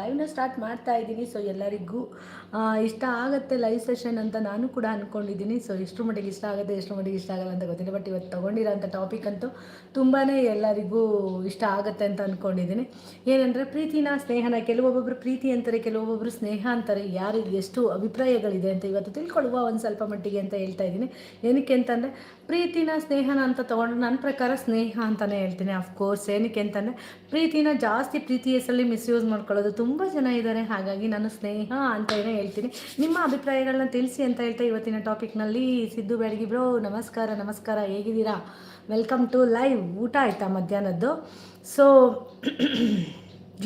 ಲೈವ್ನ start ಮಾಡ್ತಾ ಇದ್ದೀನಿ. So ಎಲ್ಲರಿಗೂ ಇಷ್ಟ ಆಗುತ್ತೆ ಲೈವ್ ಸೆಷನ್ ಅಂತ ನಾನು ಕೂಡ ಅಂದ್ಕೊಂಡಿದ್ದೀನಿ ಸೊ ಎಷ್ಟು ಮಟ್ಟಿಗೆ ಇಷ್ಟ ಆಗುತ್ತೆ ಎಷ್ಟು ಮಟ್ಟಿಗೆ ಇಷ್ಟ ಆಗಲ್ಲ ಅಂತ ಗೊತ್ತಿಲ್ಲ. ಬಟ್ ಇವತ್ತು ತೊಗೊಂಡಿರೋಂಥ ಟಾಪಿಕ್ ಅಂತೂ ತುಂಬಾ ಎಲ್ಲರಿಗೂ ಇಷ್ಟ ಆಗುತ್ತೆ ಅಂತ ಅಂದ್ಕೊಂಡಿದ್ದೀನಿ ಏನಂದರೆ, ಪ್ರೀತಿನ ಸ್ನೇಹನ ಕೆಲವೊಬ್ಬೊಬ್ಬರು ಪ್ರೀತಿ ಅಂತಾರೆ ಕೆಲವೊಬ್ಬೊಬ್ಬರು ಸ್ನೇಹ ಅಂತಾರೆ. ಯಾರಿಗೆ ಎಷ್ಟು ಅಭಿಪ್ರಾಯಗಳಿದೆ ಅಂತ ಇವತ್ತು ತಿಳ್ಕೊಳ್ಳುವ ಒಂದು ಸ್ವಲ್ಪ ಮಟ್ಟಿಗೆ ಅಂತ ಹೇಳ್ತಾ ಇದ್ದೀನಿ. ಏನಕ್ಕೆ ಅಂತಂದರೆ, ಪ್ರೀತಿನ ಸ್ನೇಹನ ಅಂತ ತೊಗೊಂಡು ನನ್ನ ಪ್ರಕಾರ ಸ್ನೇಹ ಅಂತಲೇ ಹೇಳ್ತೀನಿ ಅಫ್ಕೋರ್ಸ್ ಏನಕ್ಕೆ ಅಂತಂದರೆ, ಪ್ರೀತಿನ ಜಾಸ್ತಿ ಪ್ರೀತಿ ಹೆಸರಲ್ಲಿ ಮಿಸ್ಯೂಸ್ ಮಾಡ್ಕೊಳ್ಳೋದು ತುಂಬ ಜನ ಇದ್ದಾರೆ. ಹಾಗಾಗಿ ನಾನು ಸ್ನೇಹ ಅಂತಲೇ ಹೇಳ್ತೀನಿ. ನಿಮ್ಮ ಅಭಿಪ್ರಾಯಗಳನ್ನ ತಿಳಿಸಿ ಅಂತ ಹೇಳ್ತಾ ಇವತ್ತಿನ ಟಾಪಿಕ್ನಲ್ಲಿ ಸಿದ್ದು ಬೆಳಗಿ ಬ್ರೋ ನಮಸ್ಕಾರ ನಮಸ್ಕಾರ. ಹೇಗಿದ್ದೀರಾ? ವೆಲ್ಕಮ್ ಟು ಲೈವ್ ಊಟ ಆಯಿತಾ ಮಧ್ಯಾಹ್ನದ್ದು? ಸೊ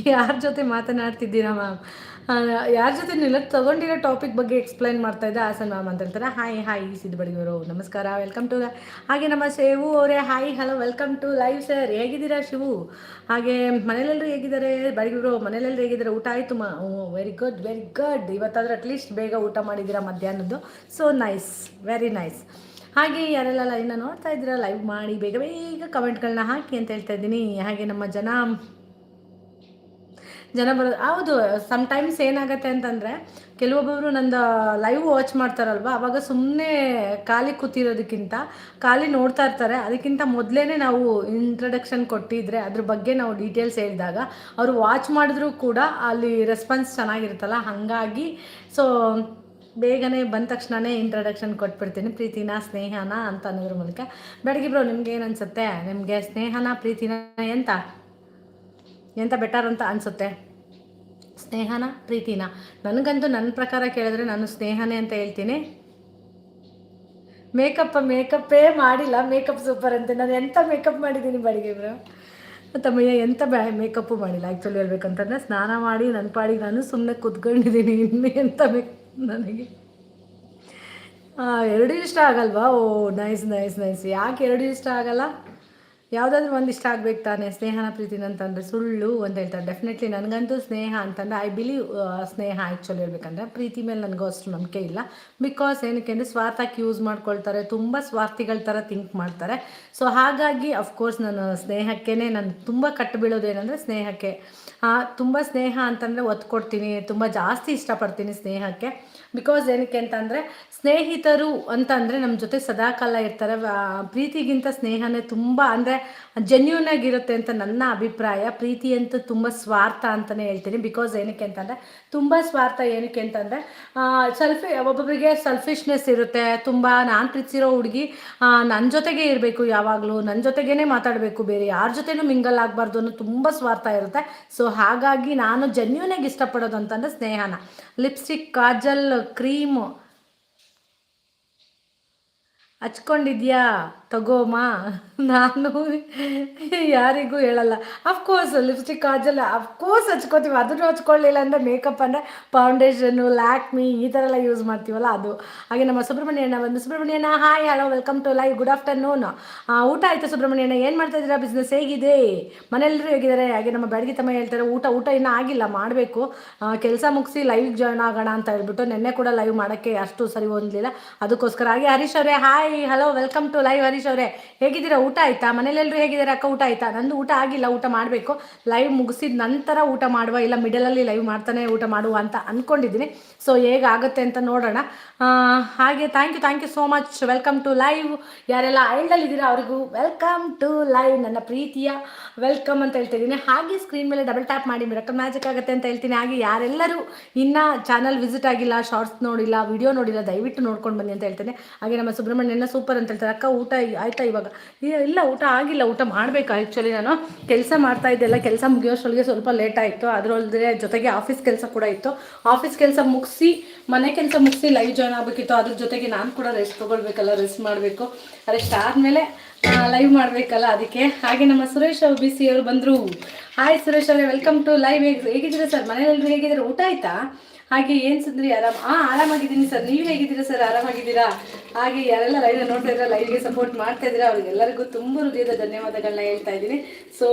ಯಾರ ಜೊತೆ ಮಾತನಾಡ್ತಿದ್ದೀರಾ ಮ್ಯಾಮ್ ಯಾರ ಜೊತೆ ನಿಲ್ಲ ತಗೊಂಡಿರೋ ಟಾಪಿಕ್ ಬಗ್ಗೆ ಎಕ್ಸ್ಪ್ಲೈನ್ ಮಾಡ್ತಾ ಇದ್ದೆ ಆಸನ್ ಮ್ಯಾಮ್ ಅಂತ ಹೇಳ್ತಾರೆ. ಹಾಯ್ ಹಾಯ್ ಸಿದ್ದು ಬಡಿಗವರು ನಮಸ್ಕಾರ ವೆಲ್ಕಮ್ ಟು ಹಾಗೆ ನಮ್ಮ ಶಿವು ಅವರೇ hi hello welcome to live sir ಹೇಗಿದ್ದೀರಾ, ಶಿವು? ಹಾಗೆ ಮನೇಲೆಲ್ಲರೂ ಹೇಗಿದ್ದಾರೆ? ಬಡಿಗವರು ಮನೇಲೆಲ್ಲರೂ ಹೇಗಿದ್ದಾರೆ? ಊಟ ಆಯಿತು, ಮಾ ವೆರಿ ಗುಡ್ ವೆರಿ ಗುಡ್ ಇವತ್ತಾದರೂ ಅಟ್ಲೀಸ್ಟ್ ಬೇಗ ಊಟ ಮಾಡಿದ್ದೀರಾ ಮಧ್ಯಾಹ್ನದ್ದು? ಸೊ ನೈಸ್ ವೆರಿ ನೈಸ್ ಹಾಗೆ ಯಾರೆಲ್ಲ ಲೈವ್ನ ನೋಡ್ತಾ ಇದ್ದೀರಾ ಲೈವ್ ಮಾಡಿ ಬೇಗ ಬೇಗ ಕಮೆಂಟ್ಗಳನ್ನ ಹಾಕಿ ಅಂತ ಹೇಳ್ತಾ ಇದ್ದೀನಿ. ಹಾಗೆ ನಮ್ಮ ಜನ ಜನ ಬರೋದು ಹೌದು ಸಮ್ಟೈಮ್ಸ್ ಏನಾಗುತ್ತೆ ಅಂತಂದರೆ, ಕೆಲವೊಬ್ಬರು ನಂದು ಲೈವ್ ವಾಚ್ ಮಾಡ್ತಾರಲ್ವ? ಅವಾಗ ಸುಮ್ಮನೆ ಖಾಲಿ ಕೂತಿರೋದಕ್ಕಿಂತ ಖಾಲಿ ನೋಡ್ತಾ ಇರ್ತಾರೆ. ಅದಕ್ಕಿಂತ ಮೊದಲೇ ನಾವು ಇಂಟ್ರಡಕ್ಷನ್ ಕೊಟ್ಟಿದ್ರೆ ಅದ್ರ ಬಗ್ಗೆ ನಾವು ಡೀಟೇಲ್ಸ್ ಹೇಳಿದಾಗ ಅವರು ವಾಚ್ ಮಾಡಿದ್ರೂ ಕೂಡ ಅಲ್ಲಿ ರೆಸ್ಪಾನ್ಸ್ ಚೆನ್ನಾಗಿರುತ್ತಲ್ಲ? ಹಾಗಾಗಿ ಸೊ ಬೇಗನೆ ಬಂದ ತಕ್ಷಣವೇ ಇಂಟ್ರಡಕ್ಷನ್ ಕೊಟ್ಬಿಡ್ತೀನಿ. ಪ್ರೀತಿನ, ಸ್ನೇಹನ ಅಂತ ಅನ್ನೋದ್ರ ಮೂಲಕ. ಬೆಳಗ್ಗೆ ಬ್ರೋ ನಿಮ್ಗೆ ಏನು ಅನಿಸುತ್ತೆ? ನಿಮಗೆ ಸ್ನೇಹನ, ಪ್ರೀತಿನ ಎಂತ ಎಂತ ಬೆಟರ್ ಅಂತ ಅನಿಸುತ್ತೆ? ಸ್ನೇಹನ, ಪ್ರೀತಿನ? ನನಗಂತೂ ನನ್ನ ಪ್ರಕಾರ ಕೇಳಿದ್ರೆ ನಾನು ಸ್ನೇಹನೇ ಅಂತ ಹೇಳ್ತೀನಿ. ಮೇಕಪ್ ಮೇಕಪ್ಪೇ ಮಾಡಿಲ್ಲ. ಮೇಕಪ್ ಸೂಪರ್ ಅಂತ. ನಾನು ಎಂಥ ಮೇಕಪ್ ಮಾಡಿದ್ದೀನಿ ಬಾಡಿಗೆ ಇವರು ತಮ್ಮಯ್ಯ ಎಂಥ ಬ್ಯಾ ಮೇಕಪ್ಪು ಮಾಡಿಲ್ಲ? ಆ್ಯಕ್ಚುಲಿ ಹೇಳ್ಬೇಕಂತಂದ್ರೆ ಸ್ನಾನ ಮಾಡಿ ನನ್ನ ಪಾಡಿಗೆ ನಾನು ಸುಮ್ಮನೆ ಕೂತ್ಕೊಂಡಿದ್ದೀನಿ. ಇನ್ನೇ ಎಂಥ ಮೇಕ್ ನನಗೆ? ಎರಡೂ ಇಷ್ಟ ಆಗಲ್ವಾ? ಓ ನೈಸ್ ನೈಸ್ ನೈಸ್ ಯಾಕೆ ಎರಡೂ ಇಷ್ಟ ಆಗಲ್ಲ? ಯಾವುದಾದ್ರೂ ಒಂದಿಷ್ಟ ಆಗ್ಬೇಕು ತಾನೇ, ಸ್ನೇಹನ ಪ್ರೀತಿನ ಅಂತಂದರೆ ಸುಳ್ಳು ಅಂತ ಹೇಳ್ತಾರೆ. ಡೆಫಿನೆಟ್ಲಿ ನನಗಂತೂ ಸ್ನೇಹ ಅಂತಂದರೆ ಐ ಬಿಲೀವ್ ಸ್ನೇಹ ಆ್ಯಕ್ಚುಲಿ ಹೇಳ್ಬೇಕಂದ್ರೆ, ಪ್ರೀತಿ ಮೇಲೆ ನನಗೂ ಅಷ್ಟು ನಂಬಿಕೆ ಇಲ್ಲ. ಬಿಕಾಸ್ ಏನಕ್ಕೆ ಅಂದರೆ ಸ್ವಾರ್ಥಕ್ಕೆ ಯೂಸ್ ಮಾಡ್ಕೊಳ್ತಾರೆ, ತುಂಬ ಸ್ವಾರ್ಥಿಗಳ ಥರ ಥಿಂಕ್ ಮಾಡ್ತಾರೆ. ಸೊ ಹಾಗಾಗಿ ಅಫ್ಕೋರ್ಸ್ ನಾನು ಸ್ನೇಹಕ್ಕೇ ನಾನು ತುಂಬ ಕಟ್ಟು ಬೀಳೋದು ಏನಂದರೆ ಸ್ನೇಹಕ್ಕೆ ತುಂಬ ಸ್ನೇಹ ಅಂತಂದರೆ ಒತ್ತು ಕೊಡ್ತೀನಿ ತುಂಬ ಜಾಸ್ತಿ ಇಷ್ಟಪಡ್ತೀನಿ ಸ್ನೇಹಕ್ಕೆ. ಬಿಕಾಸ್ ಏನಕ್ಕೆ ಅಂತಂದರೆ, ಸ್ನೇಹಿತರು ಅಂತಂದರೆ ನಮ್ಮ ಜೊತೆ ಸದಾಕಾಲ ಇರ್ತಾರೆ. ಪ್ರೀತಿಗಿಂತ ಸ್ನೇಹನೇ ತುಂಬ, ಅಂದರೆ ಜೆನ್ಯೂನ್ ಆಗಿರುತ್ತೆ ಅಂತ ನನ್ನ ಅಭಿಪ್ರಾಯ. ಪ್ರೀತಿ ಅಂತ ತುಂಬ ಸ್ವಾರ್ಥ ಅಂತಲೇ ಹೇಳ್ತೀನಿ. ಬಿಕಾಸ್ ಏನಕ್ಕೆ ಅಂತಂದರೆ, ತುಂಬ ಸ್ವಾರ್ಥ ಏನಕ್ಕೆ ಅಂತಂದರೆ ಸೆಲ್ಫಿ ಒಬ್ಬೊಬ್ಬರಿಗೆ ಸೆಲ್ಫಿಶ್ನೆಸ್ ಇರುತ್ತೆ. ತುಂಬ ನಾನು ಪ್ರೀತಿಸಿರೋ ಹುಡುಗಿ ನನ್ನ ಜೊತೆಗೆ ಇರಬೇಕು ಯಾವಾಗಲೂ. ನನ್ನ ಜೊತೆಗೇ ಮಾತಾಡಬೇಕು. ಬೇರೆ ಯಾರ ಜೊತೆನೂ ಮಿಂಗಲ್ ಆಗಬಾರ್ದು ಅನ್ನೋ ತುಂಬ ಸ್ವಾರ್ಥ ಇರುತ್ತೆ. ಸೊ ಹಾಗಾಗಿ ನಾನು ಜೆನ್ಯೂನಾಗಿ ಇಷ್ಟಪಡೋದು ಅಂತಂದರೆ ಸ್ನೇಹನ. ಲಿಪ್ಸ್ಟಿಕ್, ಕಾಜಲ್ ಕ್ರೀಮು ಹಚ್ಕೊಂಡಿದ್ಯಾ? ತಗೋಮ. ನಾನು ಯಾರಿಗೂ ಹೇಳಲ್ಲ. Of course lipstick kajal of course ಹಚ್ಕೋತೀವಿ. ಅದನ್ನು ಹಚ್ಕೊಳ್ಳಿಲ್ಲ ಅಂದರೆ ಮೇಕಪ್ ಅಂದರೆ ಫೌಂಡೇಶನ್ನು ಲ್ಯಾಕ್ಮಿ ಈ ಥರ ಎಲ್ಲ ಯೂಸ್ ಮಾಡ್ತೀವಲ್ಲ ಅದು. ಹಾಗೆ ನಮ್ಮ ಸುಬ್ರಹ್ಮಣ್ಯಣ್ಣ ಬಂದು ಸುಬ್ರಹ್ಮಣ್ಯಣ್ಣ hi hello welcome to live good afternoon ಊಟ ಆಯಿತು ಸುಬ್ರಹ್ಮಣ್ಯಣ್ಣ ಏನು ಮಾಡ್ತಾ ಇದ್ದೀರಾ? ಬಿಸ್ನೆಸ್ ಹೇಗಿದೆ? ಮನೆಯಲ್ಲರೂ ಹೇಗಿದ್ದಾರೆ? ಹಾಗೆ ನಮ್ಮ ಬೆಳಗ್ಗೆ ತಮ್ಮ ಹೇಳ್ತಾರೆ, ಊಟ ಊಟ ಇನ್ನೂ ಆಗಿಲ್ಲ, ಮಾಡಬೇಕು. ಕೆಲಸ ಮುಗಿಸಿ ಲೈವ್ ಜಾಯ್ನ್ ಆಗೋಣ ಅಂತ ಹೇಳ್ಬಿಟ್ಟು ನಿನ್ನೆ ಕೂಡ ಲೈವ್ ಮಾಡೋಕ್ಕೆ ಅಷ್ಟು ಸರಿ ಹೊಂದಲಿಲ್ಲ ಅದಕ್ಕೋಸ್ಕರ ಹಾಗೆ ಹರೀಶ್ ಅವರೇ hi hello welcome to live Harish ಅವರೇ, ಹೇಗಿದ್ದೀರಾ? ಊಟ ಆಯ್ತಾ? ಮನೇಲೆಲ್ಲರೂ ಹೇಗಿದ್ದಾರೆ ಅಕ್ಕ? ಊಟ ಆಯ್ತಾ? ನಂದು ಊಟ ಆಗಿಲ್ಲ, ಊಟ ಮಾಡಬೇಕು. ಲೈವ್ ಮುಗಿಸಿದ ನಂತರ ಊಟ ಮಾಡುವ, ಇಲ್ಲ ಮಿಡಲಲ್ಲಿ ಲೈವ್ ಮಾಡ್ತಾನೆ ಊಟ ಮಾಡುವ ಅಂತ ಅಂದ್ಕೊಂಡಿದ್ದೀನಿ ಸೊ ಹೇಗಾಗುತ್ತೆ ಅಂತ ನೋಡೋಣ. ಹಾಗೆ thank you thank you so much welcome to live ಯಾರೆಲ್ಲ ಐಲ್ಡಲ್ಲಿದ್ದೀರಾ ಅವ್ರಿಗೂ ವೆಲ್ಕಮ್ ಟು ಲೈವ್ ನನ್ನ ಪ್ರೀತಿಯ ವೆಲ್ಕಮ್ ಅಂತ ಹೇಳ್ತಿದ್ದೀನಿ ಹಾಗೆ ಸ್ಕ್ರೀನ್ ಮೇಲೆ ಡಬಲ್ ಟ್ಯಾಪ್ ಮಾಡಿ ಮಿರಕಲ್ ಮ್ಯಾಜಿಕ್ ಆಗುತ್ತೆ ಅಂತ ಹೇಳ್ತೀನಿ. ಹಾಗೆ ಯಾರೆಲ್ಲರೂ ಇನ್ನೂ ಚಾನಲ್ ವಿಸಿಟ್ ಆಗಿಲ್ಲ ಶಾರ್ಟ್ಸ್ ನೋಡಿಲ್ಲ ವಿಡಿಯೋ ನೋಡಿಲ್ಲ, ದಯವಿಟ್ಟು ನೋಡ್ಕೊಂಡು ಬನ್ನಿ ಅಂತ ಹೇಳ್ತೇನೆ. ಹಾಗೆ ನಮ್ಮ ಸುಬ್ರಹ್ಮಣ್ಯನ ಸೂಪರ್ ಅಂತ ಹೇಳ್ತಾರೆ. ಅಕ್ಕ, ಊಟ ಆಯ್ತಾ ಇವಾಗ? ಇಲ್ಲ- ಊಟ ಆಗಿಲ್ಲ. ಊಟ ಮಾಡಬೇಕು ಆ್ಯಕ್ಚುಲಿ ನಾನು. ಕೆಲಸ ಮಾಡ್ತಾ ಇದ್ದೆಲ್ಲ ಕೆಲಸ ಮುಗಿಯೋಷ್ಟೊಳಗೆ ಸ್ವಲ್ಪ ಲೇಟ್ ಆಯಿತು. ಅದರೊಳಗೆ ಜೊತೆಗೆ ಆಫೀಸ್ ಕೆಲಸ ಕೂಡ ಇತ್ತು. ಆಫೀಸ್ ಕೆಲಸ ಮುಗಿಸಿ, ಮನೆ ಕೆಲಸ ಮುಗಿಸಿ ಲೈವ್ ಜಾಯ್ನ್ ಆಗಬೇಕಿತ್ತು. ಅದ್ರ ಜೊತೆಗೆ ನಾನು ಕೂಡ ರೆಸ್ಟ್ ತೊಗೊಳ್ಬೇಕಲ್ಲ ರೆಸ್ಟ್ ಮಾಡಬೇಕು. ರೆಸ್ಟ್ ಆದಮೇಲೆ ಲೈವ್ ಮಾಡಬೇಕಲ್ಲ ಅದಕ್ಕೆ. ಹಾಗೆ ನಮ್ಮ ಸುರೇಶ್ ಬಿ ಸಿ ಅವರು ಬಂದರು. ಹಾಯ್ ಸುರೇಶ್ ಅವರೇ ವೆಲ್ಕಮ್ ಟು ಲೈವ್ ಹೇಗೆ ಸರ್ ಮನೆಯಲ್ಲಿ ಹೇಗಿದ್ದೀರಾ? ಊಟ ಆಯ್ತಾ? ಹಾಗೆ ಏನು ಸುಂದ್ರಿ, ಆರಾಮ್, ಆ, ಆರಾಮಾಗಿದ್ದೀನಿ ಸರ್. ನೀವು ಹೇಗಿದ್ದೀರಾ ಸರ್? ಆರಾಮಾಗಿದ್ದೀರಾ? ಹಾಗೆ ಯಾರೆಲ್ಲ ಲೈವ್ ನೋಡ್ತಾ ಇದ್ದೀರಾ ಲೈವ್ಗೆ ಸಪೋರ್ಟ್ ಮಾಡ್ತಾ ಇದ್ದೀರಾ, ಅವ್ರಿಗೆಲ್ಲರಿಗೂ ತುಂಬ ಹೃದಯದ ಧನ್ಯವಾದಗಳನ್ನ ಹೇಳ್ತಾ ಇದ್ದೀನಿ. ಸೋ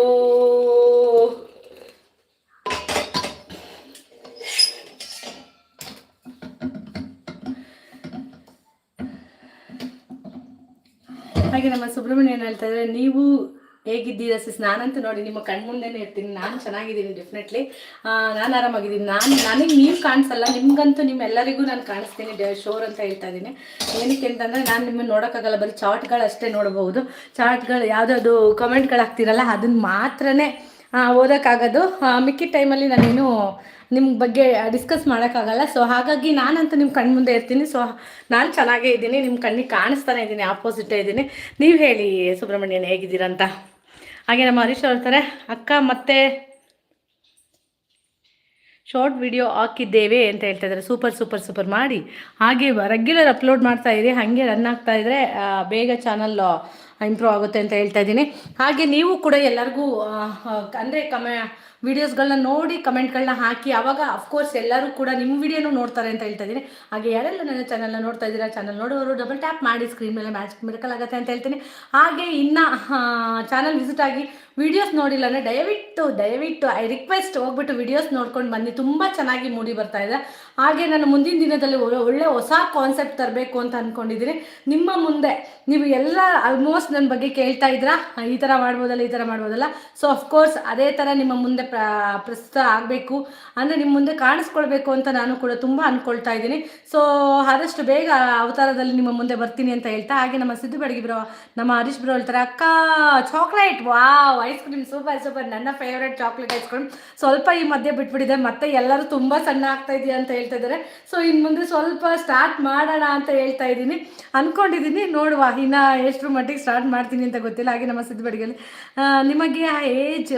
ಹಾಗೆ ನಮ್ಮ ಸುಬ್ರಹ್ಮಣ್ಯ ಏನು ಹೇಳ್ತಾ ಇದ್ದಾರೆ, ನೀವು ಹೇಗಿದ್ದೀರಾ ಸಿಸ್ ನಾನಂತೂ ನೋಡಿ ನಿಮ್ಮ ಕಣ್ಮುಂದೆನೇ ಇರ್ತೀನಿ. ನಾನು ಚೆನ್ನಾಗಿದ್ದೀನಿ ಡೆಫಿನೆಟ್ಲಿ ನಾನು ಆರಾಮಾಗಿದ್ದೀನಿ. ನಾನು ನನಗೆ ನೀವು ಕಾಣಿಸಲ್ಲ, ನಿಮ್ಗಂತೂ ನಿಮ್ಮೆಲ್ಲರಿಗೂ ನಾನು ಕಾಣಿಸ್ತೀನಿ ಶೋರ್ ಅಂತ ಹೇಳ್ತಾ ಇದ್ದೀನಿ. ಏನಕ್ಕೆ ಅಂತಂದರೆ ನಾನು ನಿಮ್ಮನ್ನು ನೋಡೋಕ್ಕಾಗಲ್ಲ, ಬರೀ ಚಾಟ್ಗಳಷ್ಟೇ ಅಷ್ಟೇ ನೋಡ್ಬೋದು ಚಾರ್ಟ್ಗಳು ಯಾವುದಾದ್ರು ಕಮೆಂಟ್ಗಳಾಗ್ತಿರಲ್ಲ ಅದನ್ನು ಮಾತ್ರನೇ ಓದೋಕ್ಕಾಗೋದು. ಮಿಕ್ಕಿದ ಟೈಮಲ್ಲಿ ನಾನೇನು ನಿಮ್ಮ ಬಗ್ಗೆ ಡಿಸ್ಕಸ್ ಮಾಡೋಕ್ಕಾಗಲ್ಲ. ಸೊ ಹಾಗಾಗಿ ನಾನಂತೂ ನಿಮ್ಮ ಕಣ್ಣು ಮುಂದೆ ಇರ್ತೀನಿ. ಸೊ ನಾನು ಚೆನ್ನಾಗೇ ಇದ್ದೀನಿ. ನಿಮ್ಮ ಕಣ್ಣಿಗೆ ಕಾಣಿಸ್ತಾನೆ ಇದ್ದೀನಿ ಆಪೋಸಿಟೇ ಇದ್ದೀನಿ. ನೀವು ಹೇಳಿ, ಸುಬ್ರಹ್ಮಣ್ಯನ್ ಹೇಗಿದ್ದೀರಂತ ಹಾಗೆ ನಮ್ಮ ಹರೀಶ್ ಹೇಳ್ತಾರೆ, ಅಕ್ಕ, ಮತ್ತೆ ಶಾರ್ಟ್ ವಿಡಿಯೋ ಹಾಕಿದ್ದೇವೆ ಅಂತ ಹೇಳ್ತಾ ಇದ್ದಾರೆ. ಸೂಪರ್ ಸೂಪರ್ ಸೂಪರ್ ಮಾಡಿ. ಹಾಗೆ ರೆಗ್ಯುಲರ್ ಅಪ್ಲೋಡ್ ಮಾಡ್ತಾ ಇರಿ, ಹಾಗೆ ರನ್ ಆಗ್ತಾ ಇದ್ರೆ ಬೇಗ ಚಾನಲ್ ಇಂಪ್ರೂವ್ ಆಗುತ್ತೆ ಅಂತ ಹೇಳ್ತಾ ಇದ್ದೀನಿ. ಹಾಗೆ ನೀವು ಕೂಡ ಎಲ್ಲರಿಗೂ ಅಂದರೆ ಕಮೆ ವೀಡಿಯೋಸ್ಗಳನ್ನ ನೋಡಿ ಕಮೆಂಟ್ಗಳನ್ನ ಹಾಕಿ, ಅವಾಗ ಅಫ್ಕೋರ್ಸ್ ಎಲ್ಲರೂ ಕೂಡ ನಿಮ್ಮ ವಿಡಿಯೋನು ನೋಡ್ತಾರೆ ಅಂತ ಹೇಳ್ತಾ ಇದ್ದೀನಿ. ಹಾಗೆ ಯಾರೆಲ್ಲ ನನ್ನ ಚಾನಲ್ನ ನೋಡ್ತಾ ಇದ್ದೀರಾ ಚಾನಲ್ ನೋಡೋರು ಡಬಲ್ ಟ್ಯಾಪ್ ಮಾಡಿ ಸ್ಕ್ರೀನ್ ಮೇಲೆ ಮ್ಯಾಚ್ ಮಿರಕಲ್ ಆಗುತ್ತೆ ಅಂತ ಹೇಳ್ತೀನಿ. ಹಾಗೆ ಇನ್ನು ಚಾನಲ್ ವಿಸಿಟ್ ಆಗಿ ವಿಡಿಯೋಸ್ ನೋಡಿಲ್ಲ ಅಂದರೆ ದಯವಿಟ್ಟು ದಯವಿಟ್ಟು ಐ ರಿಕ್ವೆಸ್ಟ್ ಹೋಗ್ಬಿಟ್ಟು ವಿಡಿಯೋಸ್ ನೋಡ್ಕೊಂಡು ಬನ್ನಿ. ತುಂಬ ಚೆನ್ನಾಗಿ ಮೂಡಿ ಬರ್ತಾ ಇದೆ. ಹಾಗೆ ನಾನು ಮುಂದಿನ ದಿನದಲ್ಲಿ ಒಳ್ಳೆ ಹೊಸ ಕಾನ್ಸೆಪ್ಟ್ ತರಬೇಕು ಅಂತ ಅಂದ್ಕೊಂಡಿದ್ದೀನಿ ನಿಮ್ಮ ಮುಂದೆ ನೀವು ಎಲ್ಲ ಆಲ್ಮೋಸ್ಟ್ ನನ್ನ ಬಗ್ಗೆ ಕೇಳ್ತಾ ಇದ್ದೀರಾ? ಈ ಥರ ಮಾಡ್ಬೋದಲ್ಲ, ಈ ಥರ ಮಾಡ್ಬೋದಲ್ಲ. ಸೊ ಅಫ್ಕೋರ್ಸ್ ಅದೇ ಥರ ನಿಮ್ಮ ಮುಂದೆ ಪ್ರಸ್ತುತ ಆಗಬೇಕು ಅಂದರೆ ನಿಮ್ಮ ಮುಂದೆ ಕಾಣಿಸ್ಕೊಳ್ಬೇಕು ಅಂತ ನಾನು ಕೂಡ ತುಂಬ ಅಂದ್ಕೊಳ್ತಾ ಇದ್ದೀನಿ. ಸೊ ಆದಷ್ಟು ಬೇಗ ಅವತಾರದಲ್ಲಿ ನಿಮ್ಮ ಮುಂದೆ ಬರ್ತೀನಿ ಅಂತ ಹೇಳ್ತಾ, ಹಾಗೆ ನಮ್ಮ ಸಿದ್ದು ಬೆಡಗಿ ಬ್ರೋ ನಮ್ಮ ಹರೀಶ್ ಬ್ರೋ ಹೇಳ್ತಾರೆ, ಅಕ್ಕ chocolate wow ice cream super super ನನ್ನ ಫೇವ್ರೇಟ್ ಚಾಕ್ಲೇಟ್ ಐಸ್ ಕ್ರೀಮ್ ಸ್ವಲ್ಪ ಈ ಮಧ್ಯೆ ಬಿಟ್ಬಿಟ್ಟಿದೆ, ಮತ್ತೆ ಎಲ್ಲರೂ ತುಂಬ ಸಣ್ಣ ಆಗ್ತಾ ಇದೆಯಾ ಅಂತ ಹೇಳ್ತಾ ಇದ್ದಾರೆ. ಸೊ ಇನ್ನು ಮುಂದೆ ಸ್ವಲ್ಪ ಸ್ಟಾರ್ಟ್ ಮಾಡೋಣ ಅಂತ ಹೇಳ್ತಾ ಇದ್ದೀನಿ. ಅಂದ್ಕೊಂಡಿದ್ದೀನಿ ನೋಡುವ ಇನ್ನು ಎಷ್ಟು ಮಟ್ಟಿಗೆ ಸ್ಟಾರ್ಟ್ ಮಾಡ್ತೀನಿ ಅಂತ ಗೊತ್ತಿಲ್ಲ, ಹಾಗೆ ನಮ್ಮ ಸಿದ್ದು ಬಡಗಿಯಲ್ಲಿ. ನಿಮಗೆ ಆ age